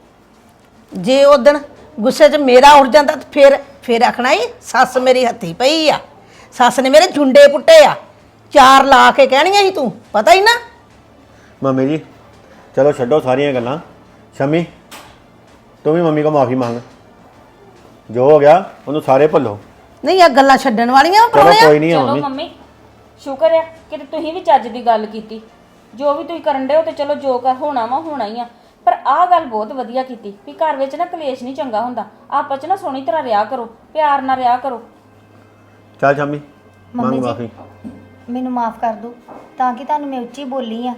Speaker 6: ਜੇ ਉਦਣ ਗੁੱਸੇ 'ਚ ਮੇਰਾ ਉੱਠ ਜਾਂਦਾ ਤਾਂ ਫਿਰ ਫਿਰ ਆਖਣਾ ਹੀ ਸੱਸ ਮੇਰੀ ਹੱਥੀ ਪਈ ਆ। ਸੱਸ ਨੇ ਮੇਰੇ ਝੁੰਡੇ ਪੁੱਟੇ ਆ। ਚਾਰ ਲਾ ਕੇ ਕਹਿਣੀਆਂ ਸੀ ਤੂੰ ਪਤਾ ਹੀ ਨਾ।
Speaker 5: ਮੰਮੀ ਜੀ ਚਲੋ ਛੱਡੋ ਸਾਰੀਆਂ ਗੱਲਾਂ। ਸ਼ਮੀ ਤੂੰ ਵੀ ਮੰਮੀ ਕੋ ਮਾਫੀ ਮੰਗ। ਜੋ ਹੋ ਗਿਆ ਉਹਨੂੰ ਸਾਰੇ ਭੁੱਲੋ।
Speaker 6: ਨਹੀਂ ਆ ਗੱਲਾਂ ਛੱਡਣ ਵਾਲੀਆਂ
Speaker 5: ਚਲੋ ਕੋਈ ਨਹੀਂ ਆ
Speaker 2: ਚਲੋ
Speaker 5: ਮੰਮੀ।
Speaker 2: ਮੰਮੀ ਸ਼ੁਕਰ ਆ ਕਿ ਤੁਸੀਂ ਵੀ ਚੱਜ ਦੀ ਗੱਲ ਕੀਤੀ। ਜੋ ਵੀ ਤੁਸੀਂ ਕਰਨ ਦੇ ਹੋ ਤੇ ਚਲੋ ਜੋ ਕਰ ਹੋਣਾ ਵਾ ਹੋਣਾ ਹੀ ਆ। ਪਰ ਆਹ ਗੱਲ ਬਹੁਤ ਵਧੀਆ ਕੀਤੀ ਵੀ ਘਰ ਵਿੱਚ ਨਾ ਕਲੇਸ਼ ਨਹੀਂ ਚੰਗਾ ਹੁੰਦਾ। ਆਪਸ ਚ ਨਾ ਸੋਹਣੀ ਤਰ੍ਹਾਂ ਰਿਹਾ ਕਰੋ ਪਿਆਰ ਨਾਲ ਰਿਹਾ ਕਰੋ।
Speaker 5: ਚੱਲ ਸ਼ਮੀ ਮੰਗ
Speaker 4: ਮੰਮੀ
Speaker 5: ਮਾਫੀ।
Speaker 4: ਜੀ ਮੈਨੂੰ ਮਾਫ ਕਰ ਦਿਓ ਤਾਂ ਕਿ ਤੁਹਾਨੂੰ ਮੈਂ ਉੱਚੀ ਬੋਲੀ ਆ।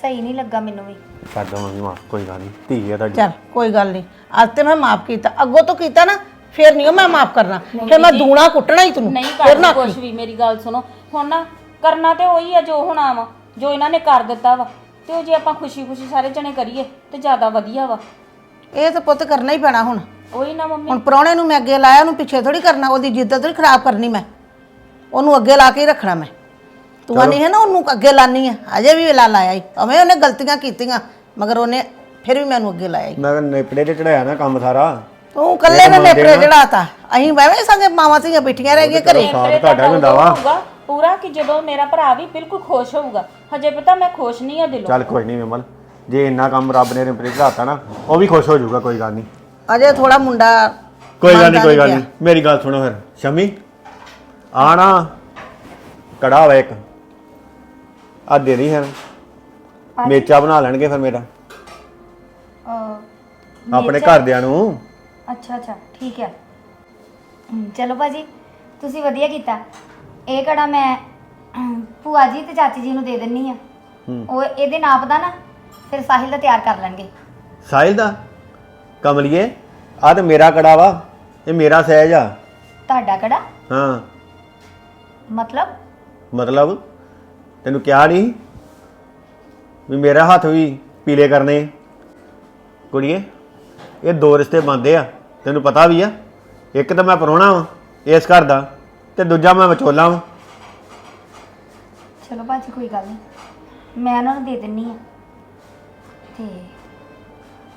Speaker 4: ਸਹੀ ਨਹੀਂ ਲੱਗਾ ਮੈਨੂੰ ਵੀ।
Speaker 5: ਕਰ ਦੋ ਮੰਮੀ ਮਾਫ ਕੋਈ ਗੱਲ ਨਹੀਂ ਧੀ ਆ ਤੁਹਾਡੀ।
Speaker 6: ਚੱਲ ਕੋਈ ਗੱਲ ਨਹੀਂ। ਅੱਜ ਤੇ ਮੈਂ ਮਾਫ ਕੀਤਾ ਅੱਗੋਂ ਤੋਂ ਕੀਤਾ ਨਾ ਫਿਰ ਨਹੀਂ ਮੈਂ ਮਾਫ ਕਰਨਾ। ਫਿਰ ਮੈਂ ਦੂਣਾ ਕੁੱਟਣਾ ਹੀ ਤੈਨੂੰ
Speaker 2: ਨਹੀਂ
Speaker 6: ਫਿਰ ਨਾ
Speaker 2: ਕੁਛ ਵੀ ਮੇਰੀ ਗੱਲ ਸੁਣੋ। ਹੁਣ ਨਾ ਕਰਨਾ ਤੇ ਉਹੀ ਆ ਜੋ ਹੋਣਾ ਵਾ। ਜੋ ਇਹਨਾਂ ਨੇ ਕਰ ਦਿੱਤਾ ਵਾ ਤੇ ਉਹ ਜੇ ਆਪਾਂ ਖੁਸ਼ੀ-ਖੁਸ਼ੀ ਸਾਰੇ ਜਣੇ ਕਰੀਏ ਤੇ ਜ਼ਿਆਦਾ ਵਧੀਆ ਵਾ।
Speaker 6: ਇਹ ਤਾਂ ਪੁੱਤ ਕਰਨਾ ਹੀ ਪੈਣਾ ਹੁਣ।
Speaker 2: ਉਹੀ ਨਾ ਮੰਮੀ।
Speaker 6: ਹੁਣ ਪ੍ਰਾਹੁਣੇ ਨੂੰ ਮੈਂ ਅੱਗੇ ਲਾਇਆ ਉਹਨੂੰ ਪਿੱਛੇ ਥੋੜੀ ਕਰਨਾ ਉਹਦੀ ਜਿੱਦਤ ਥੋੜੀ ਖਰਾਬ ਕਰਨੀ ਮੈਂ। ਉਹਨੂੰ ਅੱਗੇ ਲਾ ਕੇ ਹੀ ਰੱਖਣਾ ਮੈਂ। ਤੂੰ ਆਨੀ ਹੈ ਨਾ ਉਹਨੂੰ ਅੱਗੇ ਲਾਨੀ ਹੈ। ਅਜੇ ਵੀ ਲਾ ਲਾਇਆ ਹੀ ਅਵੇਂ ਉਹਨੇ ਗਲਤੀਆਂ ਕੀਤੀਆਂ ਮਗਰ ਉਹਨੇ ਫਿਰ ਵੀ ਮੈਨੂੰ ਅੱਗੇ ਲਾਇਆ ਈ।
Speaker 5: ਮੈਂ ਕਿਹਾ ਨੇਪੜੇ ਤੇ ਚੜਾਇਆ ਨਾ ਕੰਮ ਸਾਰਾ।
Speaker 6: ਤੂੰ ਕੱਲੇ ਨੇ ਨੇਪਰੇ ਚੜਾਤਾ ਅਸੀਂ ਬੈਵੇਂ ਸੰਗੇ ਮਾਵਾਂ ਧੀਆਂ ਬੈਠੀਆਂ ਰਹਿ ਗਈਆਂ ਘਰੇ।
Speaker 5: ਸਾਥ ਤੁਹਾਡਾ ਵੀ ਹੁੰਦਾ ਵਾ।
Speaker 2: ਹੋਊਗਾ ਪੂਰਾ ਕਿ ਜਦੋਂ ਮੇਰਾ ਭਰਾ ਵੀ ਬਿਲਕੁਲ ਖੁਸ਼ ਹੋਊਗਾ। ਹਜੇ ਪਤਾ ਮੈਂ ਖੁਸ਼ ਨਹੀਂ ਆ ਦਿਲੋਂ।
Speaker 5: ਚੱਲ ਕੋਈ ਨਹੀਂ ਵਿਮਲ ਜੇ ਇੰਨਾ ਕੰਮ ਰੱਬ ਨੇ ਨੇਪੜੇ ਚੜਾਤਾ ਨਾ ਉਹ ਵੀ ਖੁਸ਼ ਹੋ ਜਾਊਗਾ ਕੋਈ ਗੱਲ ਨਹੀਂ।
Speaker 6: ਅਜੇ ਥੋੜਾ ਮੁੰਡਾ
Speaker 5: ਕੋਈ ਗੱਲ ਨਹੀਂ ਕੋਈ ਗੱਲ। ਨਹੀਂ। ਮੇਰੀ ਗੱਲ ਸੁਣੋ ਫਿਰ। ਸ਼ਮੀ ਆ ਨਾ ਕੜਾ ਵਾ ਇੱਕ। ਆ ਦੇ ਰਹੀ ਹੈ ਮੇਚਾ ਬਣਾ ਲੈਣਗੇ ਫਿਰ ਮੇਰਾ।
Speaker 4: ਅਹ,
Speaker 5: ਆਪਣੇ ਘਰਦਿਆਂ ਨੂੰ।
Speaker 4: ਅੱਛਾ ਅੱਛਾ। ਠੀਕ ਹੈ ਹਮ, ਚਲੋ ਭਾਜੀ ਤੁਸੀਂ ਵਧੀਆ ਕੀਤਾ। ਇਹ ਕੜਾ ਮੈਂ ਭੂਆ ਜੀ ਤੇ ਚਾਚੀ ਜੀ ਨੂੰ ਦੇ ਦਿੰਨੀ ਆ। ਉਹ ਇਹਦੇ ਨਾਪ ਦਾ ਨਾ ਫਿਰ ਸਾਹਿਲ ਦਾ ਤਿਆਰ ਕਰ ਲੈਣਗੇ।
Speaker 5: ਸਾਹਿਲ ਦਾ? ਕਮਲੀਏ ਆ ਤੇ ਮੇਰਾ ਕੜਾ ਵਾ ਇਹ ਮੇਰਾ ਸਹਿਜ ਆ।
Speaker 4: ਤੁਹਾਡਾ ਕੜਾ?
Speaker 5: ਹਾਂ।
Speaker 4: ਮਤਲਬ?
Speaker 5: ਮਤਲਬ? ਤੈਨੂੰ ਕਿਹਾ ਨਹੀਂ ਵੀ ਮੇਰਾ ਹੱਥ ਵੀ ਪੀਲੇ ਕਰਨੇ। ਕੁੜੀਏ ਇਹ ਦੋ ਰਿਸ਼ਤੇ ਬੰਦੇ ਆ ਤੈਨੂੰ ਪਤਾ ਵੀ ਆ। ਇੱਕ ਤਾਂ ਮੈਂ ਪਰੋਣਾ ਵਾਂ ਇਸ ਘਰ ਦਾ। ਤੇ ਦੂਜਾ ਮੈਂ ਵਿਚੋਲਾ ਵਾਂ।
Speaker 4: ਚਲੋ ਭਾਜੀ ਕੋਈ ਗੱਲ ਨਹੀਂ। ਮੈਂ ਉਹਨਾਂ ਨੂੰ ਦੇ ਦਿੰਨੀ ਆ। ਤੇ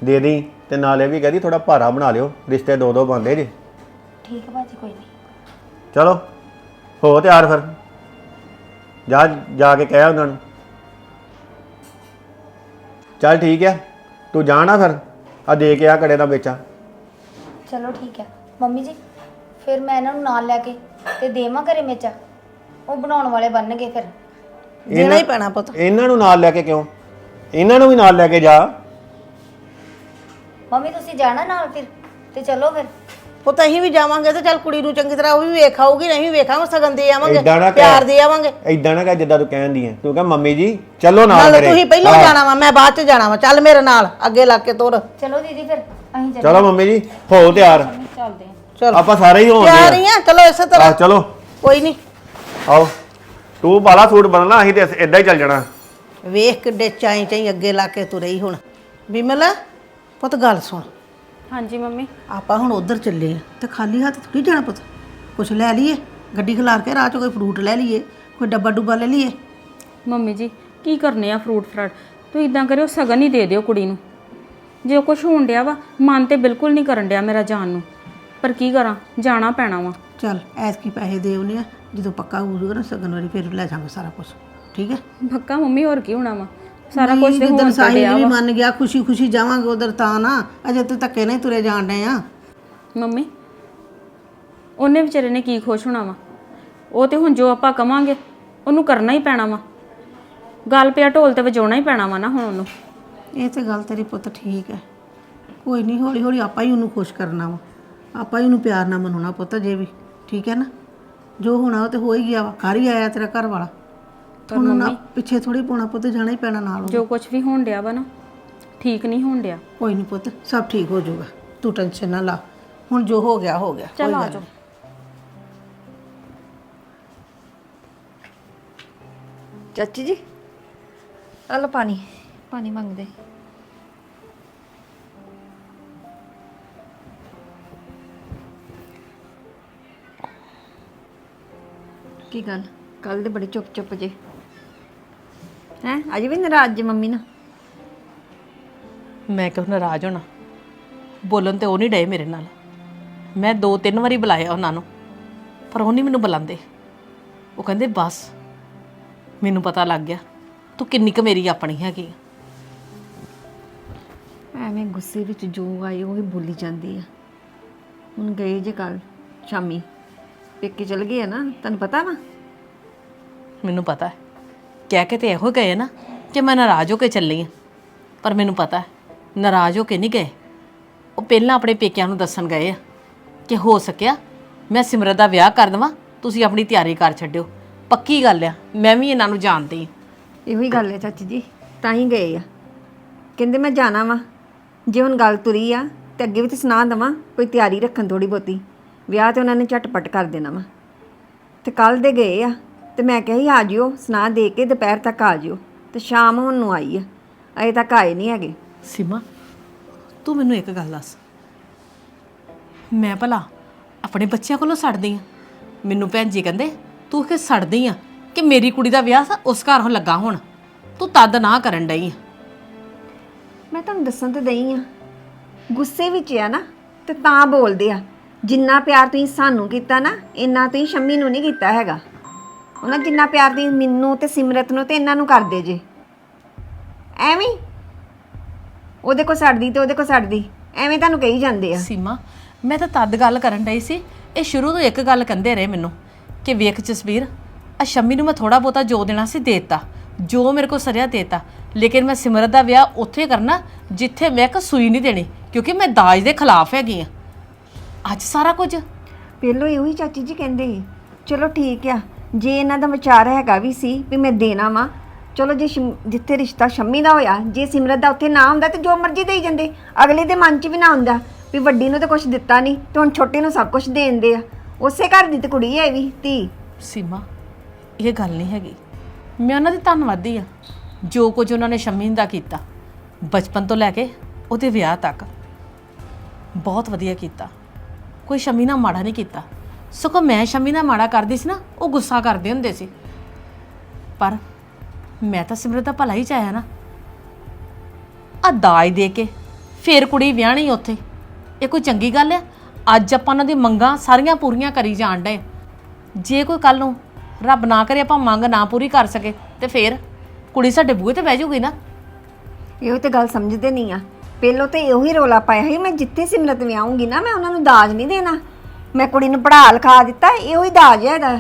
Speaker 5: ਦੇ ਦੀ ਤੇ ਨਾਲੇ ਵੀ ਕਹਦੀ ਥੋੜਾ ਭਾਰਾ ਬਣਾ ਲਿਓ। ਰਿਸ਼ਤੇ ਦੋ ਦੋ ਬੰਦੇ ਜੇ।
Speaker 4: ਠੀਕ ਹੈ ਭਾਜੀ ਕੋਈ ਨਹੀਂ।
Speaker 5: ਚਲੋ ਹੋ ਤਿਆਰ ਫਿਰ। ਜਾ ਜਾ ਕੇ ਕਹਿ ਉਹਨਾਂ ਨੂੰ। ਚੱਲ ਠੀਕ ਆ ਤੂੰ ਜਾਣਾ ਫਿਰ। ਆ ਦੇ ਕੇ ਆ ਕੜੇ ਦਾ ਵੇਚਾ।
Speaker 4: ਚਲੋ ਠੀਕ ਹੈ ਮੰਮੀ ਜੀ ਫਿਰ ਮੈਂ ਇਹਨਾਂ ਨੂੰ ਨਾਲ ਲੈ ਕੇ ਤੇ ਦੇਵਾਂ ਘਰੇ ਮੇਚਾ ਉਹ ਬਣਾਉਣ ਵਾਲੇ ਬਣਨਗੇ ਫਿਰ।
Speaker 6: ਦੇਣਾ ਹੀ ਪੈਣਾ ਪੁੱਤ।
Speaker 5: ਇਹਨਾਂ ਨੂੰ ਨਾਲ ਲੈ ਕੇ ਕਿਉਂ? ਇਹਨਾਂ ਨੂੰ ਵੀ ਨਾਲ ਲੈ ਕੇ ਜਾ।
Speaker 4: ਮੰਮੀ ਤੁਸੀਂ ਜਾਣਾ ਨਾਲ ਫਿਰ? ਤੇ ਚਲੋ ਫਿਰ।
Speaker 6: ਪੁੱਤ ਅਸੀਂ ਵੀ ਜਾਵਾਂਗੇ ਤੇ ਚੱਲ ਕੁੜੀ ਨੂੰ ਚੰਗੀ ਤਰ੍ਹਾਂ ਉਹ ਵੀ ਵੇਖ ਆਊਗੀ ਨਹੀਂ ਵੇਖਾਂਗੇ ਸਗਨ ਦੇ ਆਵਾਂਗੇ
Speaker 5: ਏਦਾਂ ਨਾ ਕਹਿ।
Speaker 6: ਪਿਆਰ ਦੇ ਆਵਾਂਗੇ।
Speaker 5: ਐਦਾਂ ਨਾ ਕਹਿ ਜਿੱਦਾਂ ਤੂੰ ਕਹਿੰਦੀ ਹੈ ਤੂੰ ਕਹ ਮੰਮੀ ਜੀ ਚਲੋ ਨਾਲ
Speaker 6: ਨਾਲ
Speaker 5: ਮੇਰੇ।
Speaker 6: ਤੁਸੀਂ ਪਹਿਲਾਂ। ਜਾਣਾ ਵਾ ਮੈਂ ਬਾਅਦ ਚ ਜਾਣਾ ਵਾ। ਚੱਲ ਮੇਰੇ ਨਾਲ ਅੱਗੇ ਲੱਗ ਕੇ ਤੁਰ।
Speaker 4: ਚਲੋ ਦੀਦੀ ਫਿਰ ਅਸੀਂ ਚੱਲ
Speaker 5: ਚਲੋ ਮੰਮੀ ਜੀ ਹੋ ਤਿਆਰ।
Speaker 6: ਚਲ।
Speaker 5: ਆਪਾਂ ਸਾਰੇ ਹੀ ਹੋਣਗੇ
Speaker 6: ਤਿਆਰ ਹੀ ਆ। ਚਲੋ ਇਸੇ
Speaker 5: ਆ
Speaker 6: ਤਰ੍ਹਾਂ
Speaker 5: ਚਲੋ।
Speaker 6: ਕੋਈ ਨਹੀਂ
Speaker 5: ਆਓ। ਤੂੰ ਬਾਲਾ ਸੂਟ ਬਦਲਣਾ ਅਸੀਂ ਤੇ ਇਦਾਂ ਹੀ ਚੱਲ ਜਾਣਾ।
Speaker 6: ਵੇਖ ਕਿੱਡੇ ਚਾਈ ਚਾਈ ਅੱਗੇ ਲਾ ਕੇ ਤੁਰੇ ਹੀ ਹੁਣ। ਬਿਮਲ ਪੁੱਤ ਗੱਲ ਸੁਣ।
Speaker 2: ਹਾਂਜੀ ਮੰਮੀ।
Speaker 6: ਆਪਾਂ ਹੁਣ ਉਧਰ ਚੱਲੇ ਆ ਤੇ ਖਾਲੀ ਹੱਥ ਥੋੜੀ ਜਾਣਾ ਪੁੱਤ। ਕੁਛ ਲੈ ਲਈਏ। ਗੱਡੀ ਖਿਲਾਰ ਕੇ ਰਾਹ ਚ ਕੋਈ ਫਰੂਟ ਲੈ ਲਈਏ। ਕੋਈ ਡੱਬਾ ਡੁੱਬਾ ਲੈ ਲਈਏ।
Speaker 2: ਮੰਮੀ ਜੀ ਕੀ ਕਰਨੇ ਆ ਫਰੂਟ ਫਰਾਟ? ਤੂੰ ਇਦਾਂ ਕਰਿਓ ਸਗਨ ਹੀ ਦੇ ਦਿਓ ਕੁੜੀ ਨੂੰ। ਜੇ ਕੁਝ ਹੋਣ ਡਿਆ ਵਾ ਮਨ ਤੇ ਬਿਲਕੁਲ ਨਹੀਂ ਕਰਨ ਡਿਆ ਮੇਰਾ ਜਾਣ ਨੂੰ। ਪਰ ਕੀ ਕਰਾਂ? ਜਾਣਾ ਪੈਣਾ ਵਾ।
Speaker 6: ਚੱਲ ਐਤਕੀ ਪੈਸੇ ਦੇ ਆ। ਜਦੋਂ ਪੱਕਾ ਹੋ ਜਾਊਗਾ ਨਾ ਸਗਨ ਵਾਰੀ ਫਿਰ ਲੈ ਜਾਵਾਂਗੇ ਸਾਰਾ ਕੁਝ ਠੀਕ ਹੈ?
Speaker 2: ਪੱਕਾ? ਮੰਮੀ ਹੋਰ ਕੀ ਹੋਣਾ ਵਾ? ਸਾਰਾ ਕੁਝ ਤੇ ਹੋਣ ਤੇ ਡਿਆ
Speaker 6: ਵੀ
Speaker 2: ਵਾ।
Speaker 6: ਮੰਨ ਗਿਆ ਖੁਸ਼ੀ ਖੁਸ਼ੀ ਜਾਵਾਂਗੇ ਉਧਰ ਤਾਂ ਨਾ। ਅਜੇ ਤੇ ਧੱਕੇ ਨਹੀਂ ਤੁਰੇ ਜਾਣ ਡਏ ਆ।
Speaker 2: ਮੰਮੀ ਉਹਨੇ ਵਿਚਾਰੇ ਨੇ ਕੀ ਖੁਸ਼ ਹੋਣਾ ਵਾ? ਉਹ ਤੇ ਹੁਣ ਜੋ ਆਪਾਂ ਕਵਾਂਗੇ ਉਹਨੂੰ ਕਰਨਾ ਹੀ ਪੈਣਾ ਵਾ। ਗੱਲ ਪਿਆ ਢੋਲ ਤੇ ਵਜਾਉਣਾ ਹੀ ਪੈਣਾ ਵਾ ਨਾ ਹੁਣ ਉਹਨੂੰ।
Speaker 6: ਇਹ ਤੇ ਗੱਲ ਤੇਰੀ ਪੁੱਤ ਠੀਕ ਹੈ। ਕੋਈ ਨਹੀਂ ਹੌਲੀ ਹੌਲੀ ਆਪਾਂ ਹੀ ਉਹਨੂੰ ਖੁਸ਼ ਕਰਨਾ ਵਾ। ਆਪਾਂ ਹੀ ਉਹਨੂੰ ਪਿਆਰ ਨਾਲ ਮਨਾਉਣਾ ਪੁੱਤ ਜੇ ਵੀ ਠੀਕ ਹੈ ਨਾ? ਜੋ ਹੋਣਾ ਉਹ ਤੇ ਹੋ ਹੀ ਗਿਆ ਵਾ ਘਰ ਹੀ ਆਇਆ ਤੇਰਾ ਘਰ ਵਾਲਾ। ਹੁਣ ਨਾ ਪਿੱਛੇ ਥੋੜੀ ਪਾਉਣਾ ਪੁੱਤ ਜਾਣਾ ਹੀ ਪੈਣਾ ਨਾਲ ਉਹਦੇ।
Speaker 2: ਜੋ ਕੁਝ ਵੀ ਹੋਣ ਡਿਆ ਵਾ ਨਾ ਠੀਕ ਨਹੀਂ ਹੋਣ ਡਿਆ।
Speaker 6: ਕੋਈ ਨਹੀਂ ਪੁੱਤ ਸਭ ਠੀਕ ਹੋ ਜਾਊਗਾ। ਤੂੰ ਟੈਨਸ਼ਨ ਨਾ ਲਾ। ਹੁਣ ਜੋ ਹੋ ਗਿਆ ਹੋ ਗਿਆ।
Speaker 2: ਚੱਲ
Speaker 6: ਕੋਈ
Speaker 2: ਆ
Speaker 6: ਗੱਲ
Speaker 2: ਜਾਓ।
Speaker 8: ਚਾਚੀ ਜੀ ਆ ਲਓ ਪਾਣੀ। ਪਾਣੀ ਮੰਗਦੇ। ਕੀ ਗੱਲ? ਕੱਲ ਦੇ ਬੜੇ ਚੁੱਪ ਚੁੱਪ ਜੇ। ਹੈ? ਅੱਜ ਵੀ ਨਾਰਾਜ਼ ਜੇ ਮੰਮੀ ਨਾਲ।
Speaker 9: ਮੈਂ ਕਿਉਂ ਨਾਰਾਜ਼ ਹੋਣਾ? ਬੋਲਣ ਤੇ ਉਹ ਨਹੀਂ ਡਏ ਮੇਰੇ ਨਾਲ। ਮੈਂ ਦੋ ਤਿੰਨ ਵਾਰੀ ਬੁਲਾਇਆ ਉਹਨਾਂ ਨੂੰ ਪਰ ਉਹ ਨਹੀਂ ਮੈਨੂੰ ਬੁਲਾਉਂਦੇ। ਉਹ ਕਹਿੰਦੇ ਬਸ ਮੈਨੂੰ ਪਤਾ ਲੱਗ ਗਿਆ। ਤੂੰ ਕਿੰਨੀ ਕੁ ਮੇਰੀ ਆਪਣੀ ਹੈਗੀ ਆ।
Speaker 8: ਐਵੇਂ ਗੁੱਸੇ ਵਿੱਚ ਜੋ ਆਈ ਉਹ ਹੀ ਬੋਲੀ ਜਾਂਦੀ ਆ। ਹੁਣ ਗਏ ਜੇ ਕੱਲ ਸ਼ਾਮੀ। ਪੇਕੇ ਚਲ ਗਏ ਆ ਨਾ ਤੁਹਾਨੂੰ ਪਤਾ ਵਾ?
Speaker 9: ਮੈਨੂੰ ਪਤਾ ਹੈ। ਕਹਿ ਕੇ ਤੇ ਇਹੋ ਗਏ ਨਾ ਕਿ ਮੈਂ ਨਾਰਾਜ਼ ਹੋ ਕੇ ਚੱਲੀ ਆ ਪਰ ਮੈਨੂੰ ਪਤਾ ਹੈ ਨਾਰਾਜ਼ ਹੋ ਕੇ ਨਹੀਂ ਗਏ। ਉਹ ਪਹਿਲਾਂ ਆਪਣੇ ਪੇਕਿਆਂ ਨੂੰ ਦੱਸਣ ਗਏ ਆ ਕਿ ਹੋ ਸਕਿਆ ਮੈਂ ਸਿਮਰਤ ਦਾ ਵਿਆਹ ਕਰ ਦੇਵਾਂ ਤੁਸੀਂ ਆਪਣੀ ਤਿਆਰੀ ਕਰ ਛੱਡਿਓ। ਪੱਕੀ ਗੱਲ ਆ ਮੈਂ ਵੀ ਇਹਨਾਂ ਨੂੰ ਜਾਣਦੀ ਹਾਂ।
Speaker 8: ਇਹੋ ਹੀ ਗੱਲ ਹੈ ਚਾਚੀ ਜੀ ਤਾਂ ਹੀ ਗਏ ਆ। ਕਹਿੰਦੇ ਮੈਂ ਜਾਣਾ ਵਾ ਜੇ ਹੁਣ ਗੱਲ ਤੁਰੀ ਆ ਤੇ ਅੱਗੇ ਵੀ ਤੇ ਸੁਣਾ ਦਵਾਂ ਕੋਈ ਤਿਆਰੀ ਰੱਖਣ ਥੋੜੀ ਬਹੁਤੀ। ਵਿਆਹ ਤੇ ਉਹਨਾਂ ਨੇ ਝਟਪਟ ਕਰ ਦੇਣਾ ਵਾ। ਤੇ ਕੱਲ ਦੇ ਗਏ ਆ ਤੇ ਮੈਂ ਕਿਹਾ ਸੀ ਆ ਜਿਓ ਸੁਣਾ ਦੇ ਕੇ ਦੁਪਹਿਰ ਤੱਕ ਆ ਜਿਓ ਤੇ ਸ਼ਾਮ ਹੁਣ ਨੂੰ ਆਈ ਆ। ਅਜੇ ਤੱਕ ਆਏ ਨਹੀਂ ਹੈਗੇ।
Speaker 9: ਸੀਮਾ ਤੂੰ ਮੈਨੂੰ ਇੱਕ ਗੱਲ ਦੱਸ। ਮੈਂ ਭਲਾ ਆਪਣੇ ਬੱਚਿਆਂ ਕੋਲੋਂ ਸੜਦੀ ਆ। ਮੈਨੂੰ ਭੈਣ ਜੀ ਕਹਿੰਦੇ ਤੂੰ ਕਿ ਸੜਦੀ ਆ ਕਿ ਮੇਰੀ ਕੁੜੀ ਦਾ ਵਿਆਹ ਉਸ ਘਰ ਹੋ ਲੱਗਾ ਹੁਣ। ਤੂੰ ਤਦ ਨਾ ਕਰਨ ਡਈ ਆ।
Speaker 8: ਮੈਂ ਤੁਹਾਨੂੰ ਦੱਸਣ ਤੇ ਦਈ ਆ ਗੁੱਸੇ ਵਿੱਚ ਆ ਨਾ ਤੇ ਤਾਂ ਬੋਲਦੇ ਆ। ਜਿੰਨਾ ਪਿਆਰ ਤੁਸੀਂ ਸਾਨੂੰ ਕੀਤਾ ਨਾ, ਇੰਨਾ ਤੁਸੀਂ ਸ਼ੰਮੀ ਨੂੰ ਨਹੀਂ ਕੀਤਾ ਹੈਗਾ। ਉਹਨਾਂ ਜਿੰਨਾ ਪਿਆਰ ਤੁਸੀਂ ਮੈਨੂੰ ਤੇ ਸਿਮਰਤ ਨੂੰ ਤੇ ਇਹਨਾਂ ਨੂੰ ਕਰਦੇ ਜੇ। ਐਵੇਂ? ਹੀ। ਉਹਦੇ ਕੋ ਸੜਦੀ ਤੇ ਉਹਦੇ ਕੋ ਸੜਦੀ। ਐਵੇਂ ਤੁਹਾਨੂੰ ਕਹੀ ਜਾਂਦੇ ਆ।
Speaker 9: ਸੀਮਾ, ਮੈਂ ਤਾਂ ਤਦ ਗੱਲ ਕਰਨ ਡਈ ਸੀ, ਇਹ ਸ਼ੁਰੂ ਤੋਂ ਇੱਕ ਗੱਲ ਕਹਿੰਦੇ ਰਹੇ ਮੈਨੂੰ, ਕਿ ਵੇਖ ਜਸਵੀਰ ਆ ਸ਼ੰਮੀ ਨੂੰ ਮੈਂ ਥੋੜਾ ਬਹੁਤਾ ਜੋ ਦੇਣਾ ਸੀ ਦੇਤਾ, ਜੋ ਮੇਰੇ ਕੋ ਸਰਿਆ ਦੇਤਾ। ਲੇਕਿਨ ਮੈਂ ਸਿਮਰਤ ਦਾ ਵਿਆਹ ਉੱਥੇ ਕਰਨਾ, ਜਿੱਥੇ ਮੈਂ ਇੱਕ ਸੂਈ ਨਹੀਂ ਦੇਣੀ, ਕਿਉਂਕਿ ਮੈਂ ਦਾਜ ਦੇ ਖਿਲਾਫ ਹੈਗੀ ਆ। ਅੱਜ ਸਾਰਾ ਕੁਝ?
Speaker 8: ਪਹਿਲੋਂ ਇਹੋ ਹੀ ਚਾਚੀ ਜੀ ਕਹਿੰਦੇ ਸੀ ਚਲੋ ਠੀਕ ਆ ਜੇ ਇਹਨਾਂ ਦਾ ਵਿਚਾਰ ਹੈਗਾ ਵੀ ਸੀ ਵੀ ਮੈਂ ਦੇਣਾ ਵਾ ਚਲੋ ਜੇ ਸ਼ਮ- ਜਿੱਥੇ ਰਿਸ਼ਤਾ ਸ਼ੰਮੀ ਦਾ ਹੋਇਆ ਜੇ ਸਿਮਰਤ ਦਾ ਉੱਥੇ ਨਾ ਹੁੰਦਾ ਤੇ ਜੋ ਮਰਜ਼ੀ ਦੇਈ ਜਾਂਦੇ ਅਗਲੇ ਦੇ ਮਨ 'ਚ ਵੀ ਨਾ ਹੁੰਦਾ ਵੀ ਵੱਡੀ ਨੂੰ ਤਾਂ ਕੁਝ ਦਿੱਤਾ ਨਹੀਂ ਤੇ ਹੁਣ ਛੋਟੇ ਨੂੰ ਸਭ ਕੁਝ ਦੇਂਦੇ ਆ। ਉਸੇ ਘਰ ਦੀ ਤੇ ਕੁੜੀ ਹੈ ਇਹ ਵੀ ਧੀ।
Speaker 9: ਸੀਮਾ ਇਹ ਗੱਲ ਨਹੀਂ ਹੈਗੀ। ਮੈਂ ਉਹਨਾਂ ਦੀ ਧੰਨਵਾਦੀ ਆ। ਜੋ ਕੁਝ ਉਹਨਾਂ ਨੇ ਸ਼ਮੀ ਦਾ ਕੀਤਾ ਬਚਪਨ ਤੋਂ ਲੈ ਕੇ ਉਹਦੇ ਵਿਆਹ ਤੱਕ ਬਹੁਤ ਵਧੀਆ ਕੀਤਾ। ਕੋਈ ਸ਼ਮੀ ਨਾਲ ਮਾੜਾ ਨਹੀਂ ਕੀਤਾ। ਸਗੋਂ ਮੈਂ ਸ਼ਮੀ ਨਾਲ ਮਾੜਾ ਕਰਦੀ ਸੀ ਨਾ, ਉਹ ਗੁੱਸਾ ਕਰਦੇ ਹੁੰਦੇ ਸੀ। ਪਰ ਮੈਂ ਤਾਂ ਸਿਮਰਤ ਦਾ ਭਲਾ ਹੀ ਚਾਹਿਆ ਨਾ। ਆ ਦਾਜ ਦੇ ਕੇ ਫੇਰ ਕੁੜੀ ਵਿਆਹਣੀ ਉੱਥੇ। ਇਹ ਕੋਈ ਚੰਗੀ ਗੱਲ ਹੈ ਅੱਜ ਆਪਾਂ ਉਹਨਾਂ ਦੀ ਮੰਗਾਂ ਸਾਰੀਆਂ ਪੂਰੀਆਂ ਕਰੀ ਜਾਣ ਡਏ ਜੇ ਕੋਈ ਕੱਲ ਨੂੰ ਰੱਬ ਨਾ ਕਰੇ, ਆਪਾਂ ਮੰਗ ਨਾ ਪੂਰੀ ਕਰ ਸਕੇ ਤੇ ਫੇਰ ਕੁੜੀ ਸਾਡੇ ਬੂਹੇ ਤੇ ਬਹਿ ਜਾਊਗੀ ਨਾ।
Speaker 8: ਇਹੋ ਤੇ ਗੱਲ ਸਮਝਦੇ ਨਹੀਂ ਆ। ਪਹਿਲੋਂ ਤੇ ਇਹੋ ਹੀ ਰੋਲਾ ਪਾਇਆ ਸੀ, ਮੈਂ ਜਿੱਥੇ ਸਿਮਰਤ ਵਿਆਹੂੰਗੀ ਨਾ, ਮੈਂ ਉਹਨਾਂ ਨੂੰ ਦਾਜ ਨਹੀਂ ਦੇਣਾ। ਮੈਂ ਕੁੜੀ ਨੂੰ ਪੜ੍ਹਾ ਲਿਖਾ ਦਿੱਤਾ, ਇਹੋ ਹੀ ਦਾਜ ਹੈ ਇਹਦਾ।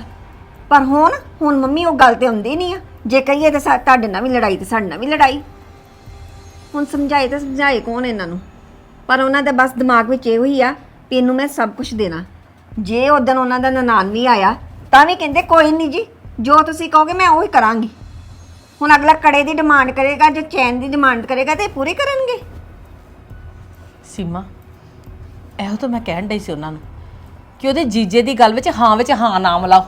Speaker 8: ਪਰ ਹੁਣ ਹੁਣ ਮੰਮੀ ਉਹ ਗੱਲ ਤੇ ਹੁੰਦੀ ਨਹੀਂ ਆ। ਜੇ ਕਹੀਏ ਤਾਂ ਸਾ- ਤੁਹਾਡੇ ਨਾਲ ਵੀ ਲੜਾਈ ਤੇ ਸਾਡੇ ਨਾਲ ਵੀ ਲੜਾਈ। ਹੁਣ ਸਮਝਾਏ ਤਾਂ ਸਮਝਾਏ ਕੌਣ ਇਹਨਾਂ ਨੂੰ? ਪਰ ਉਹਨਾਂ ਦਾ ਬਸ ਦਿਮਾਗ ਵਿੱਚ ਇਹੋ ਹੀ ਆ ਵੀ ਇਹਨੂੰ ਮੈਂ ਸਭ ਕੁਝ ਦੇਣਾ। ਜੇ ਉਦੋਂ ਉਹਨਾਂ ਦਾ ਨਨਾਨ ਵੀ ਆਇਆ, ਤਾਂ ਵੀ ਕਹਿੰਦੇ ਕੋਈ ਨਹੀਂ ਜੀ, ਜੋ ਤੁਸੀਂ ਕਹੋਗੇ ਮੈਂ ਉਹੀ ਕਰਾਂਗੀ। ਹੁਣ ਅਗਲਾ ਕੜੇ ਦੀ ਡਿਮਾਂਡ ਕਰੇਗਾ, ਜੇ ਚੈਨ ਦੀ ਡਿਮਾਂਡ ਕਰੇਗਾ ਤੇ ਇਹ ਪੂਰੀ ਕਰਨਗੇ।
Speaker 9: ਸੀਮਾ। ਇਹੋ ਤਾਂ ਮੈਂ ਕਹਿਣ ਡਈ ਸੀ ਉਹਨਾਂ ਨੂੰ ਕਿ ਉਹਦੇ ਜੀਜੇ ਦੀ ਗੱਲ ਵਿੱਚ ਹਾਂ ਵਿੱਚ ਹਾਂ ਨਾ ਮਿਲਾਓ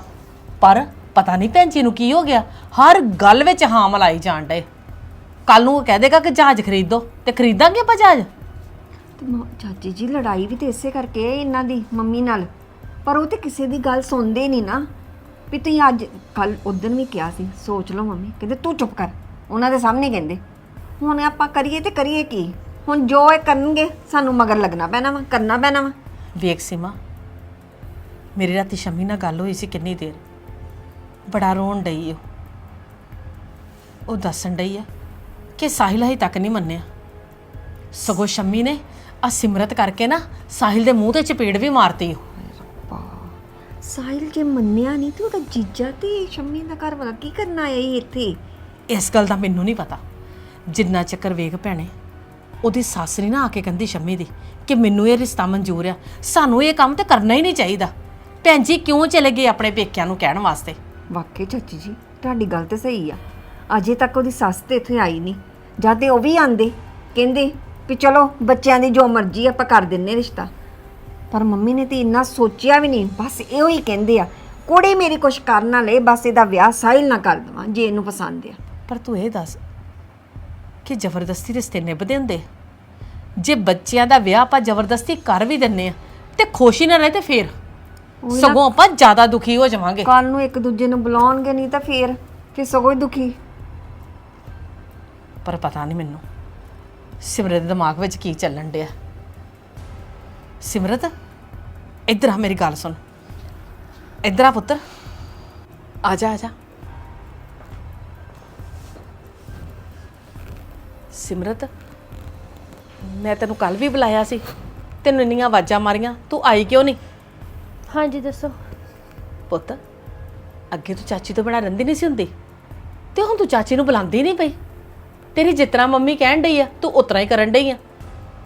Speaker 9: ਪਰ ਪਤਾ ਨਹੀਂ ਭੈਣ ਜੀ ਨੂੰ ਕੀ ਹੋ ਗਿਆ। ਹਰ ਗੱਲ ਵਿੱਚ ਹਾਂ ਮਲਾਈ ਜਾਣ ਡਏ। ਕੱਲ ਨੂੰ ਉਹ ਕਹਿ ਦੇਗਾ ਕਿ ਜਹਾਜ਼ ਖਰੀਦੋ ਤੇ ਖਰੀਦਾਂਗੇ ਆਪਾਂ ਜਹਾਜ਼?
Speaker 8: ਤੇ ਮ- ਚਾਚੀ ਜੀ, ਲੜਾਈ ਵੀ ਤੇ ਇਸੇ ਕਰਕੇ ਹੈ ਇਹਨਾਂ ਦੀ ਮੰਮੀ ਨਾਲ। ਪਰ ਉਹ ਤੇ ਕਿਸੇ ਦੀ ਗੱਲ ਸੁਣਦੇ ਨਹੀਂ ਨਾ। ਵੀ ਤੁਸੀਂ ਅੱਜ ਕੱਲ ਉਦੋਂ ਵੀ ਕਿਹਾ ਸੀ, ਸੋਚ ਲਓ ਮੰਮੀ, ਕਹਿੰਦੇ ਤੂੰ ਚੁੱਪ ਕਰ। ਉਹਨਾਂ ਦੇ ਸਾਹਮਣੇ ਕਹਿੰਦੇ, ਹੁਣ ਆਪਾਂ ਕਰੀਏ ਤੇ ਕਰੀਏ ਕੀ? ਹੁਣ ਜੋ ਇਹ ਕਰਨਗੇ ਸਾਨੂੰ ਮਗਰ ਲੱਗਣਾ ਪੈਣਾ ਵਾ ਕਰਨਾ ਪੈਣਾ ਵਾ।
Speaker 9: ਵੇਖ ਸੀਮਾ ਮੇਰੀ ਰਾਤੀ ਸ਼ਮੀ ਨਾਲ ਗੱਲ ਹੋਈ ਸੀ ਕਿੰਨੀ ਦੇਰ। ਬੜਾ ਰੋਣ ਡਈ ਉਹ। ਉਹ ਦੱਸਣ ਡਈ ਆ ਕਿ ਸਾਹਿਲ ਹਜੇ ਤੱਕ ਨਹੀਂ ਮੰਨਿਆ। ਸਗੋਂ ਸ਼ਮੀ ਨੇ ਆ ਸਿਮਰਤ ਕਰਕੇ ਨਾ ਸਾਹਿਲ ਦੇ ਮੂੰਹ ਤੇ ਚਪੇੜ ਵੀ ਮਾਰਤੀ ਉਹ
Speaker 8: ਸਾਹਿਲ ਜੇ ਮੰਨਿਆ ਨਹੀਂ ਤੇ ਉਹਦਾ ਜੀਜਾ ਤੇ ਸ਼ੰਮੀ ਦਾ ਘਰ ਵਾਲਾ ਕੀ ਕਰਨ ਆਇਆ ਇੱਥੇ?
Speaker 9: ਇਸ ਗੱਲ ਦਾ ਮੈਨੂੰ ਨਹੀਂ ਪਤਾ। ਜਿੰਨਾ ਚੱਕਰ ਵੇਖ ਭੈਣੇ ਉਹਦੀ ਸੱਸ ਨੇ ਨਾ ਆ ਕੇ ਕਹਿੰਦੀ ਸ਼ੰਮੀ ਦੀ ਕਿ ਮੈਨੂੰ ਇਹ ਰਿਸ਼ਤਾ ਮਨਜ਼ੂਰ ਆ। ਸਾਨੂੰ ਇਹ ਕੰਮ ਤੇ ਕਰਨਾ ਹੀ ਨਹੀਂ ਚਾਹੀਦਾ। ਭੈਣ ਜੀ ਕਿਉਂ ਚਲੇ ਗਏ ਆਪਣੇ ਪੇਕਿਆਂ ਨੂੰ ਕਹਿਣ ਵਾਸਤੇ?
Speaker 8: ਵਾਕਈ ਚਾਚੀ ਜੀ ਤੁਹਾਡੀ ਗੱਲ ਤੇ ਸਹੀ ਆ। ਅਜੇ ਤੱਕ ਉਹਦੀ ਸੱਸ ਤੇ ਇੱਥੇ ਆਈ ਨਹੀਂ। ਜਦ ਤੇ ਉਹ ਵੀ ਆਂਦੇ ਕਹਿੰਦੇ ਵੀ ਚਲੋ ਬੱਚਿਆਂ ਦੀ ਜੋ ਮਰਜ਼ੀ ਆਪਾਂ ਕਰ ਦਿੰਨੇ ਰਿਸ਼ਤਾ। ਪਰ ਮੰਮੀ ਨੇ ਤੇ ਇੰਨਾ ਸੋਚਿਆ ਵੀ ਨਹੀਂ ਬਸ ਇਹੋ ਹੀ ਕਹਿੰਦੇ ਆ ਕੁੜੀ ਮੇਰੀ ਕੁਛ ਕਰ ਨਾ ਲਏ ਬਸ ਇਹਦਾ ਵਿਆਹ ਸਾਹਿਲ ਨਾ ਕਰ ਦਵਾਂ ਜੇ ਇਹਨੂੰ ਪਸੰਦ ਆ।
Speaker 9: ਪਰ ਤੂੰ ਇਹ ਦੱਸ ਕਿ ਜ਼ਬਰਦਸਤੀ ਰਿਸ਼ਤੇ ਨਿਭਦੇ ਹੁੰਦੇ ਜੇ ਬੱਚਿਆਂ ਦਾ ਵਿਆਹ ਆਪਾਂ ਜ਼ਬਰਦਸਤੀ ਕਰ ਵੀ ਦਿੰਨੇ ਆ ਤੇ ਖੁਸ਼ੀ ਨਾ ਰਹੇ ਤੇ ਫੇਰ? ਸਗੋਂ ਆਪਾਂ ਜ਼ਿਆਦਾ ਦੁਖੀ ਹੋ ਜਾਵਾਂਗੇ।
Speaker 8: ਕੱਲ ਨੂੰ ਇੱਕ ਦੂਜੇ ਨੂੰ ਬੁਲਾਉਣਗੇ ਨਹੀਂ ਤਾਂ ਫੇਰ ਫਿਰ ਸਗੋਂ ਹੀ ਦੁਖੀ।
Speaker 9: ਪਰ ਪਤਾ ਨਹੀਂ ਮੈਨੂੰ ਸਿਮਰਤ ਦੇ ਦਿਮਾਗ ਵਿੱਚ ਕੀ ਚੱਲਣ ਡਿਆ। ਸਿਮਰਤ ਇੱਧਰ ਆ ਮੇਰੀ ਗੱਲ ਸੁਣ। ਇੱਧਰ ਆ ਪੁੱਤਰ। ਆ ਜਾ ਆ ਜਾ। ਸਿਮਰਤ ਮੈਂ ਤੈਨੂੰ ਕੱਲ ਵੀ ਬੁਲਾਇਆ ਸੀ। ਤੈਨੂੰ ਇੰਨੀਆਂ ਆਵਾਜ਼ਾਂ ਮਾਰੀਆਂ ਤੂੰ ਆਈ ਕਿਉਂ ਨਹੀਂ?
Speaker 10: ਹਾਂਜੀ ਦੱਸੋ।
Speaker 9: ਪੁੱਤ ਅੱਗੇ ਤੂੰ ਚਾਚੀ ਤੋਂ ਬਣਾ ਰਹਿੰਦੀ ਨਹੀਂ ਸੀ ਹੁੰਦੀ। ਤੇ ਹੁਣ ਤੂੰ ਚਾਚੀ ਨੂੰ ਬੁਲਾਉਂਦੀ ਨਹੀਂ ਪਈ। ਤੇਰੀ ਜਿਤਨਾ ਮੰਮੀ ਕਹਿਣ ਡਈ ਆ ਤੂੰ ਉਤਰਾ ਹੀ ਕਰਨ ਡਈ ਆ।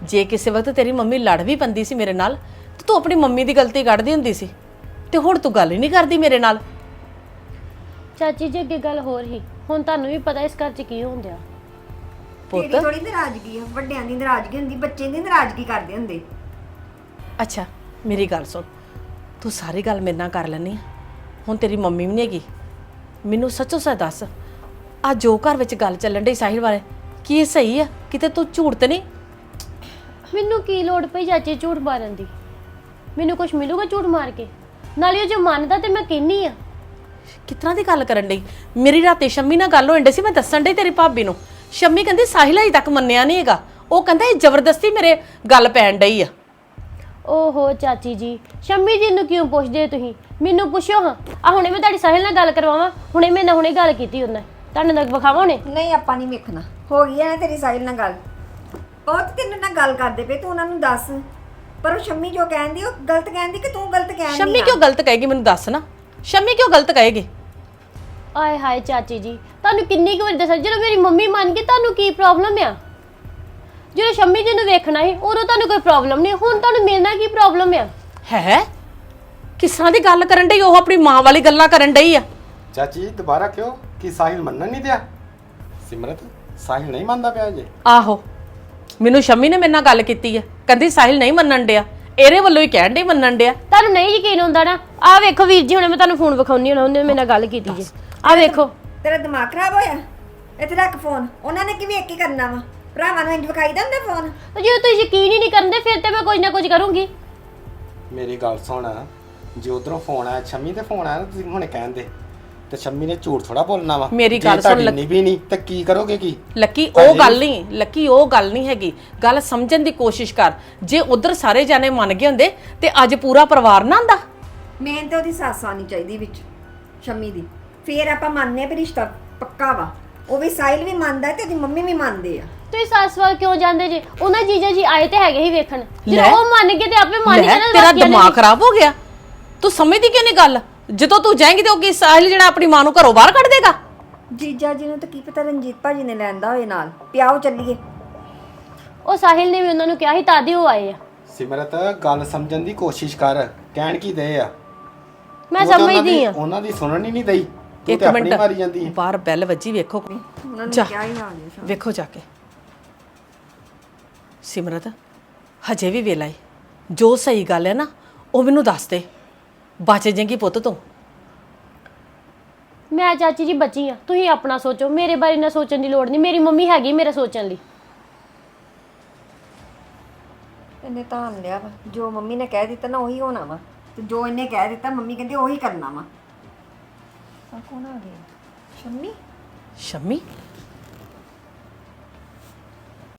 Speaker 9: ਜੇ ਕਿਸੇ ਵਕਤ ਤੇਰੀ ਮੰਮੀ ਲੜ ਵੀ ਪੰਦੀ ਸੀ ਮੇਰੇ ਨਾਲ ਤੇ ਤੂੰ ਆਪਣੀ ਮੰਮੀ ਦੀ ਗਲਤੀ ਕੱਢਦੀ ਹੁੰਦੀ ਸੀ। ਤੇ ਹੁਣ ਤੂੰ ਗੱਲ ਹੀ ਨਹੀਂ ਕਰਦੀ ਮੇਰੇ ਨਾਲ।
Speaker 10: ਚਾਚੀ ਜੀ ਅੱਗੇ ਗੱਲ ਹੋਰ ਹੀ। ਹੁਣ ਤੁਹਾਨੂੰ ਵੀ ਪਤਾ ਇਸ ਘਰ 'ਚ ਕੀ ਹੋਣ ਡਿਆ।
Speaker 9: ਪੁੱਤ।
Speaker 8: ਤੇਰੀ ਥੋੜੀ ਨਾਰਾਜ਼ਗੀ ਆ ਵੱਡਿਆਂ ਦੀ ਨਾਰਾਜ਼ਗੀ ਹੁੰਦੀ ਬੱਚੇ ਦੀ ਨਾਰਾਜ਼ਗੀ ਕਰਦੇ ਹੁੰਦੇ।
Speaker 9: ਅੱਛਾ ਮੇਰੀ ਗੱਲ ਸੁਣ। ਤੂੰ ਸਾਰੀ ਗੱਲ ਮੇਰੇ ਨਾਲ ਕਰ ਲੈਣੀ ਹੁਣ ਤੇਰੀ ਮੰਮੀ ਵੀ ਨਹੀਂ ਹੈਗੀ। ਮੈਨੂੰ ਸੱਚੋ ਸੱਚ ਦੱਸ ਆ ਜੋ ਘਰ ਵਿੱਚ ਗੱਲ ਚੱਲਣ ਡਈ ਸਾਹਿਲ ਬਾਰੇ ਕੀ ਇਹ ਸਹੀ ਆ? ਕਿਤੇ ਤੂੰ ਝੂਠ ਤੇ ਨਹੀਂ?
Speaker 10: ਮੈਨੂੰ ਕੀ ਲੋੜ ਪਈ ਚਾਚੀ ਝੂਠ ਮਾਰਨ ਦੀ? ਮੈਨੂੰ ਕੁਝ ਮਿਲੂਗਾ ਝੂਠ ਮਾਰ ਕੇ? ਨਾਲੇ ਉਹ ਜੋ ਮੰਨਦਾ ਤੇ ਮੈਂ ਕਹਿੰਨੀ ਆ।
Speaker 9: ਕਿਤਨਾ ਦੀ ਗੱਲ ਕਰਨ ਡਈ? ਮੇਰੀ ਰਾਤੇ ਸ਼ੰਮੀ ਨਾਲ ਗੱਲ ਹੋਣ ਡਈ ਸੀ ਮੈਂ ਦੱਸਣ ਡਈ ਤੇਰੀ ਭਾਬੀ ਨੂੰ। ਸ਼ੰਮੀ ਕਹਿੰਦੀ ਸਾਹਿਲ ਅਜੇ ਤੱਕ ਮੰਨਿਆ ਨਹੀਂ ਹੈਗਾ। ਉਹ ਕਹਿੰਦਾ ਇਹ ਜ਼ਬਰਦਸਤੀ ਮੇਰੇ ਗੱਲ ਪੈਣ ਡਈ ਆ।
Speaker 10: ਓਹੋ ਚਾਚੀ ਜੀ ਸ਼ੰਮੀ ਜੀ ਨੂੰ ਕਿਉਂ ਪੁੱਛਦੇ ਹੋ ਤੁਸੀਂ? ਮੈਨੂੰ ਪੁੱਛੋ ਹਾਂ। ਆ ਹੁਣੇ ਮੈਂ ਤੁਹਾਡੀ ਸਾਹਿਲ ਨਾਲ ਗੱਲ ਕਰਵਾਵਾਂ। ਹੁਣੇ ਮੈਂ ਨਾਲ ਹੁਣੇ ਗੱਲ ਕੀਤੀ ਉਹਨਾਂ ਤੁਹਾਨੂੰ ਨਾਲ ਵਿਖਾਵਾਂ ਹੁਣੇ?
Speaker 8: ਨਹੀਂ ਆਪਾਂ ਨਹੀਂ ਵੇਖਣਾ। ਹੋ ਗਈ ਹੈ ਨਾ ਤੇਰੀ ਸਾਹਿਲ ਨਾਲ ਗੱਲ। ਬਹੁਤ ਤੈਨੂੰ ਨਾਲ ਗੱਲ ਕਰਦੇ ਪਏ ਤੂੰ ਉਹਨਾਂ ਨੂੰ ਦੱਸ। ਪਰ ਉਹ ਸ਼ੰਮੀ ਜੋ ਕਹਿੰਦੀ ਉਹ ਗਲਤ ਕਹਿੰਦੀ ਕਿ ਤੂੰ ਗਲਤ ਕਹਿੰਦੀ
Speaker 9: ਸ਼ੰਮੀ
Speaker 8: ਆ?
Speaker 9: ਕਿਉਂ ਗਲਤ ਕਹੇਗੀ ਮੈਨੂੰ ਦੱਸ ਨਾ। ਸ਼ੰਮੀ ਕਿਉਂ ਗਲਤ ਕਹੇਗੀ?
Speaker 10: ਆਏ ਹਾਏ ਚਾਚੀ ਜੀ ਤੁਹਾਨੂੰ ਕਿੰਨੀ ਕੁ ਵਾਰੀ ਦੱਸਿਆ ਜਦੋਂ ਮੇਰੀ ਮੰਮੀ ਮੰਨ ਗਈ ਤੁਹਾਨੂੰ ਕੀ ਪ੍ਰੋਬਲਮ ਆ? ਜਦੋਂ ਸ਼ੰਮੀ ਜੀ ਨੂੰ ਵੇਖਣਾ ਸੀ ਉਦੋਂ ਤੁਹਾਨੂੰ ਕੋਈ ਪ੍ਰੋਬਲਮ ਨਹੀਂ ਹੁਣ ਤੁਹਾਨੂੰ ਮੇਰੇ ਨਾਲ ਕੀ ਪ੍ਰੋਬਲਮ ਆ?
Speaker 9: ਹੈ ਕਿਸ ਦੀ ਗੱਲ ਕਰਨ ਡਈ ਉਹ ਆਪਣੀ ਮਾਂ ਵਾਲੀ ਗੱਲਾਂ ਕਰਨ ਡਈ ਆ?
Speaker 11: ਚਾਚੀ ਜੀ ਦੁਬਾਰਾ ਕਿਉਂ? ਕਿ ਸਾਹਿਲ ਮੰਨਣ ਨਹੀਂ ਦਿਆ? ਸਿਮਰਤ ਸਾਹਿਲ ਨਹੀਂ ਮੰਨਦਾ ਪਿਆ ਜੇ
Speaker 9: ਆਹੋ ਮੈਨੂੰ ਸ਼ੰਮੀ ਨੇ ਮੇਰੇ ਨਾਲ ਗੱਲ ਕੀਤੀ ਆ ਕਹਿੰਦੀ ਸਾਹਿਲ ਨਹੀਂ ਮੰਨਣ ਡਿਆ ਇਹਦੇ ਵੱਲੋਂ ਹੀ ਕਹਿਣ ਡਈ ਮੰਨਣ ਡਿਆ।
Speaker 10: ਤੁਹਾਨੂੰ ਨਹੀਂ ਯਕੀਨ ਹੁੰਦਾ ਨਾ ਆਹ ਵੇਖੋ ਵੀਰ ਜੀ ਹੁਣੇ ਮੈਂ ਤੁਹਾਨੂੰ ਫੋਨ ਵਿਖਾਉਣੀ ਹੁਣ ਉਹਨੇ ਮੇਰੇ ਨਾਲ ਗੱਲ ਕੀਤੀ ਜੀ। ਆਹ ਵੇਖੋ।
Speaker 8: ਤੇਰਾ ਦਿਮਾਗ ਖਰਾਬ ਹੋਇਆ? ਇੱਥੇ ਰੱਖ ਫੋਨ ਉਹਨਾਂ ਨੇ ਕੀ ਵੇਖ ਕੇ ਕਰਨਾ ਵਾ? ਭਰਾਵਾਂ ਨੂੰ ਇੰਜ ਵਿਖਾਈ ਦਿੰਦਾ ਫੋਨ
Speaker 10: ਤੇ ਜੇ ਤੁਸੀਂ ਯਕੀਨ ਹੀ ਨਹੀਂ ਕਰਦੇ ਫਿਰ ਤੇ ਮੈਂ ਕੁਝ ਨਾ ਕੁਝ ਕਰੂੰਗੀ।
Speaker 11: ਮੇਰੀ ਗੱਲ ਸੁਣ। ਜੇ ਉਧਰੋਂ ਫੋਨ ਆਇਆ ਸ਼ੰਮੀ ਤੇ ਫੋਨ ਆਇਆ ਨਾ ਤੁਸੀਂ ਹੁਣੇ ਕਹਿੰਦੇ ਤੇ ਸ਼ੰਮੀ ਨੇ ਝੂਠ ਥੋੜਾ ਬੋਲਣਾ ਵਾ।
Speaker 9: ਮੇਰੀ ਗੱਲ ਸੁਣ ਲੱਗ-
Speaker 11: ਨਹੀਂ ਵੀ ਨਹੀਂ ਤਾਂ ਕੀ ਕਰੋਗੇ ਕੀ?
Speaker 9: ਲੱਕੀ ਉਹ ਗੱਲ ਨਹੀਂ ਲੱਕੀ ਉਹ ਗੱਲ ਨਹੀਂ ਹੈਗੀ। ਗੱਲ ਸਮਝਣ ਦੀ ਕੋਸ਼ਿਸ਼ ਕਰ। ਜੇ ਉਧਰ ਸਾਰੇ ਜਾਣੇ ਮੰਨ ਗਏ ਹੁੰਦੇ ਤੇ ਅੱਜ ਪੂਰਾ ਪਰਿਵਾਰ ਨਾ ਆਂਦਾ
Speaker 8: ਮੇਨ ਤੇ ਉਹਦੀ ਸੱਸ ਆਣੀ ਚਾਹੀਦੀ ਵਿੱਚ ਸ਼ੰਮੀ ਦੀ। ਫੇਰ ਆਪਾਂ ਮੰਨਨੇ ਵੀ ਰਿਸ਼ਤਾ ਪੱਕਾ ਵਾ। ਉਹ ਵੀ ਸਾਹਿਲ ਵੀ ਮੰਨਦਾ ਤੇ ਉਹਦੀ ਮੰਮੀ ਵੀ ਮੰਨਦੇ ਆ।
Speaker 10: ਤੁਸੀਂ ਸੱਸ ਵੱਲ ਕਿਉਂ ਜਾਂਦੇ ਜੀ? ਉਹਨਾਂ ਜੀਜਾ ਜੀ ਆਏ ਤੇ ਹੈਗੇ ਹੀ ਵੇਖਣ। ਜੇ
Speaker 9: ਲੈ।
Speaker 10: ਉਹ ਮੰਨ ਗਏ ਤੇ ਆਪੇ ਮੰਨ
Speaker 9: ਲੈ
Speaker 10: ਨਾ
Speaker 9: ਤੇਰਾ
Speaker 10: ਬਾਕੀਆਂ ਨੇ
Speaker 9: ਦਿਮਾਗ
Speaker 10: ਵੀ।
Speaker 9: ਖਰਾਬ ਹੋ ਗਿਆ। ਤੂੰ ਸਮਝਦੀ ਕਿਉਂ ਨਹੀਂ ਗੱਲ? ਜਦੋਂ ਤੂੰ ਜਾਏਂਗੀ ਤੇ ਉਹ ਕੀ ਸਾਹਿਲ ਜਿਹੜਾ ਆਪਣੀ ਮਾਂ ਨੂੰ ਘਰੋਂ ਬਾਹਰ ਕੱਢ ਦੇਗਾ?
Speaker 8: ਜੀਜਾ ਜੀ ਨੂੰ ਤਾਂ ਕੀ ਪਤਾ ਰਣਜੀਤ ਭਾਜੀ ਨੇ ਲੈਂਦਾ ਹੋਏ ਨਾਲ। ਪਿਆਓ ਚੱਲੀਏ।
Speaker 10: ਉਹ ਸਾਹਿਲ ਨੇ ਵੀ ਉਹਨਾਂ ਨੂੰ ਕਿਹਾ ਸੀ ਤਾਦੀ ਉਹ ਆਏ ਆ।
Speaker 11: ਸਿਮਰਤ ਗੱਲ ਸਮਝਣ ਦੀ ਕੋਸ਼ਿਸ਼ ਕਰ। ਕਹਿਣ ਕੀ ਦੇ ਆ?
Speaker 10: ਮੈਂ
Speaker 11: ਤੂੰ ਤਾਂ ਉਹਨਾਂ
Speaker 10: ਸਮਝਦੀ
Speaker 11: ਦੀ-
Speaker 10: ਆ
Speaker 11: ਉਹਨਾਂ ਦੀ ਸੁਣਨ ਹੀ ਨਹੀਂ ਦਈ। ਤੂੰ
Speaker 9: ਇੱਕ ਮਿੰਟ।
Speaker 11: ਮਾਰੀ ਜਾਂਦੀ ਹੈ।
Speaker 9: ਬਾਹਰ ਬੈਲ ਵੱਜੀ ਵੇਖੋ
Speaker 8: ਉਹਨਾਂ ਨੇ। ਕਿਹਾ ਹੀ ਆ ਜੀ
Speaker 9: ਵੇਖੋ ਜਾ ਕੇ। ਸਿਮਰਤ ਹਜੇ ਵੀ ਵੇਲਾ ਏ। ਜੋ ਸਹੀ ਗੱਲ ਹੈ ਨਾ ਉਹ ਮੈਨੂੰ ਦੱਸ ਦੇ। ਬਚ ਜਾਏਗੀ ਪੁੱਤ ਤੂੰ।
Speaker 10: ਮੈਂ ਚਾਚੀ ਜੀ ਬੱਚੀ ਆ। ਤੁਸੀਂ ਆਪਣਾ ਸੋਚੋ। ਮੇਰੇ ਬਾਰੇ ਨਾ ਸੋਚਣ ਦੀ ਲੋੜ ਨਹੀਂ। ਮੇਰੀ ਮੰਮੀ ਹੈਗੀ ਮੇਰੇ ਸੋਚਣ ਲਈ।
Speaker 8: ਇਹਨੇ ਤਾਂ ਲਿਆ ਵਾ। ਜੋ ਮੰਮੀ ਨੇ ਕਹਿ ਦਿੱਤਾ ਨਾ ਉਹੀ ਹੋਣਾ ਵਾ। ਤੇ ਜੋ ਇਹਨੇ ਕਹਿ ਦਿੱਤਾ ਮੰਮੀ ਕਹਿੰਦੀ ਉਹੀ ਕਰਨਾ ਵਾ। ਆ ਕੌਣ ਆ ਗਿਆ ਸ਼ੰਮੀ
Speaker 9: ਸ਼ੰਮੀ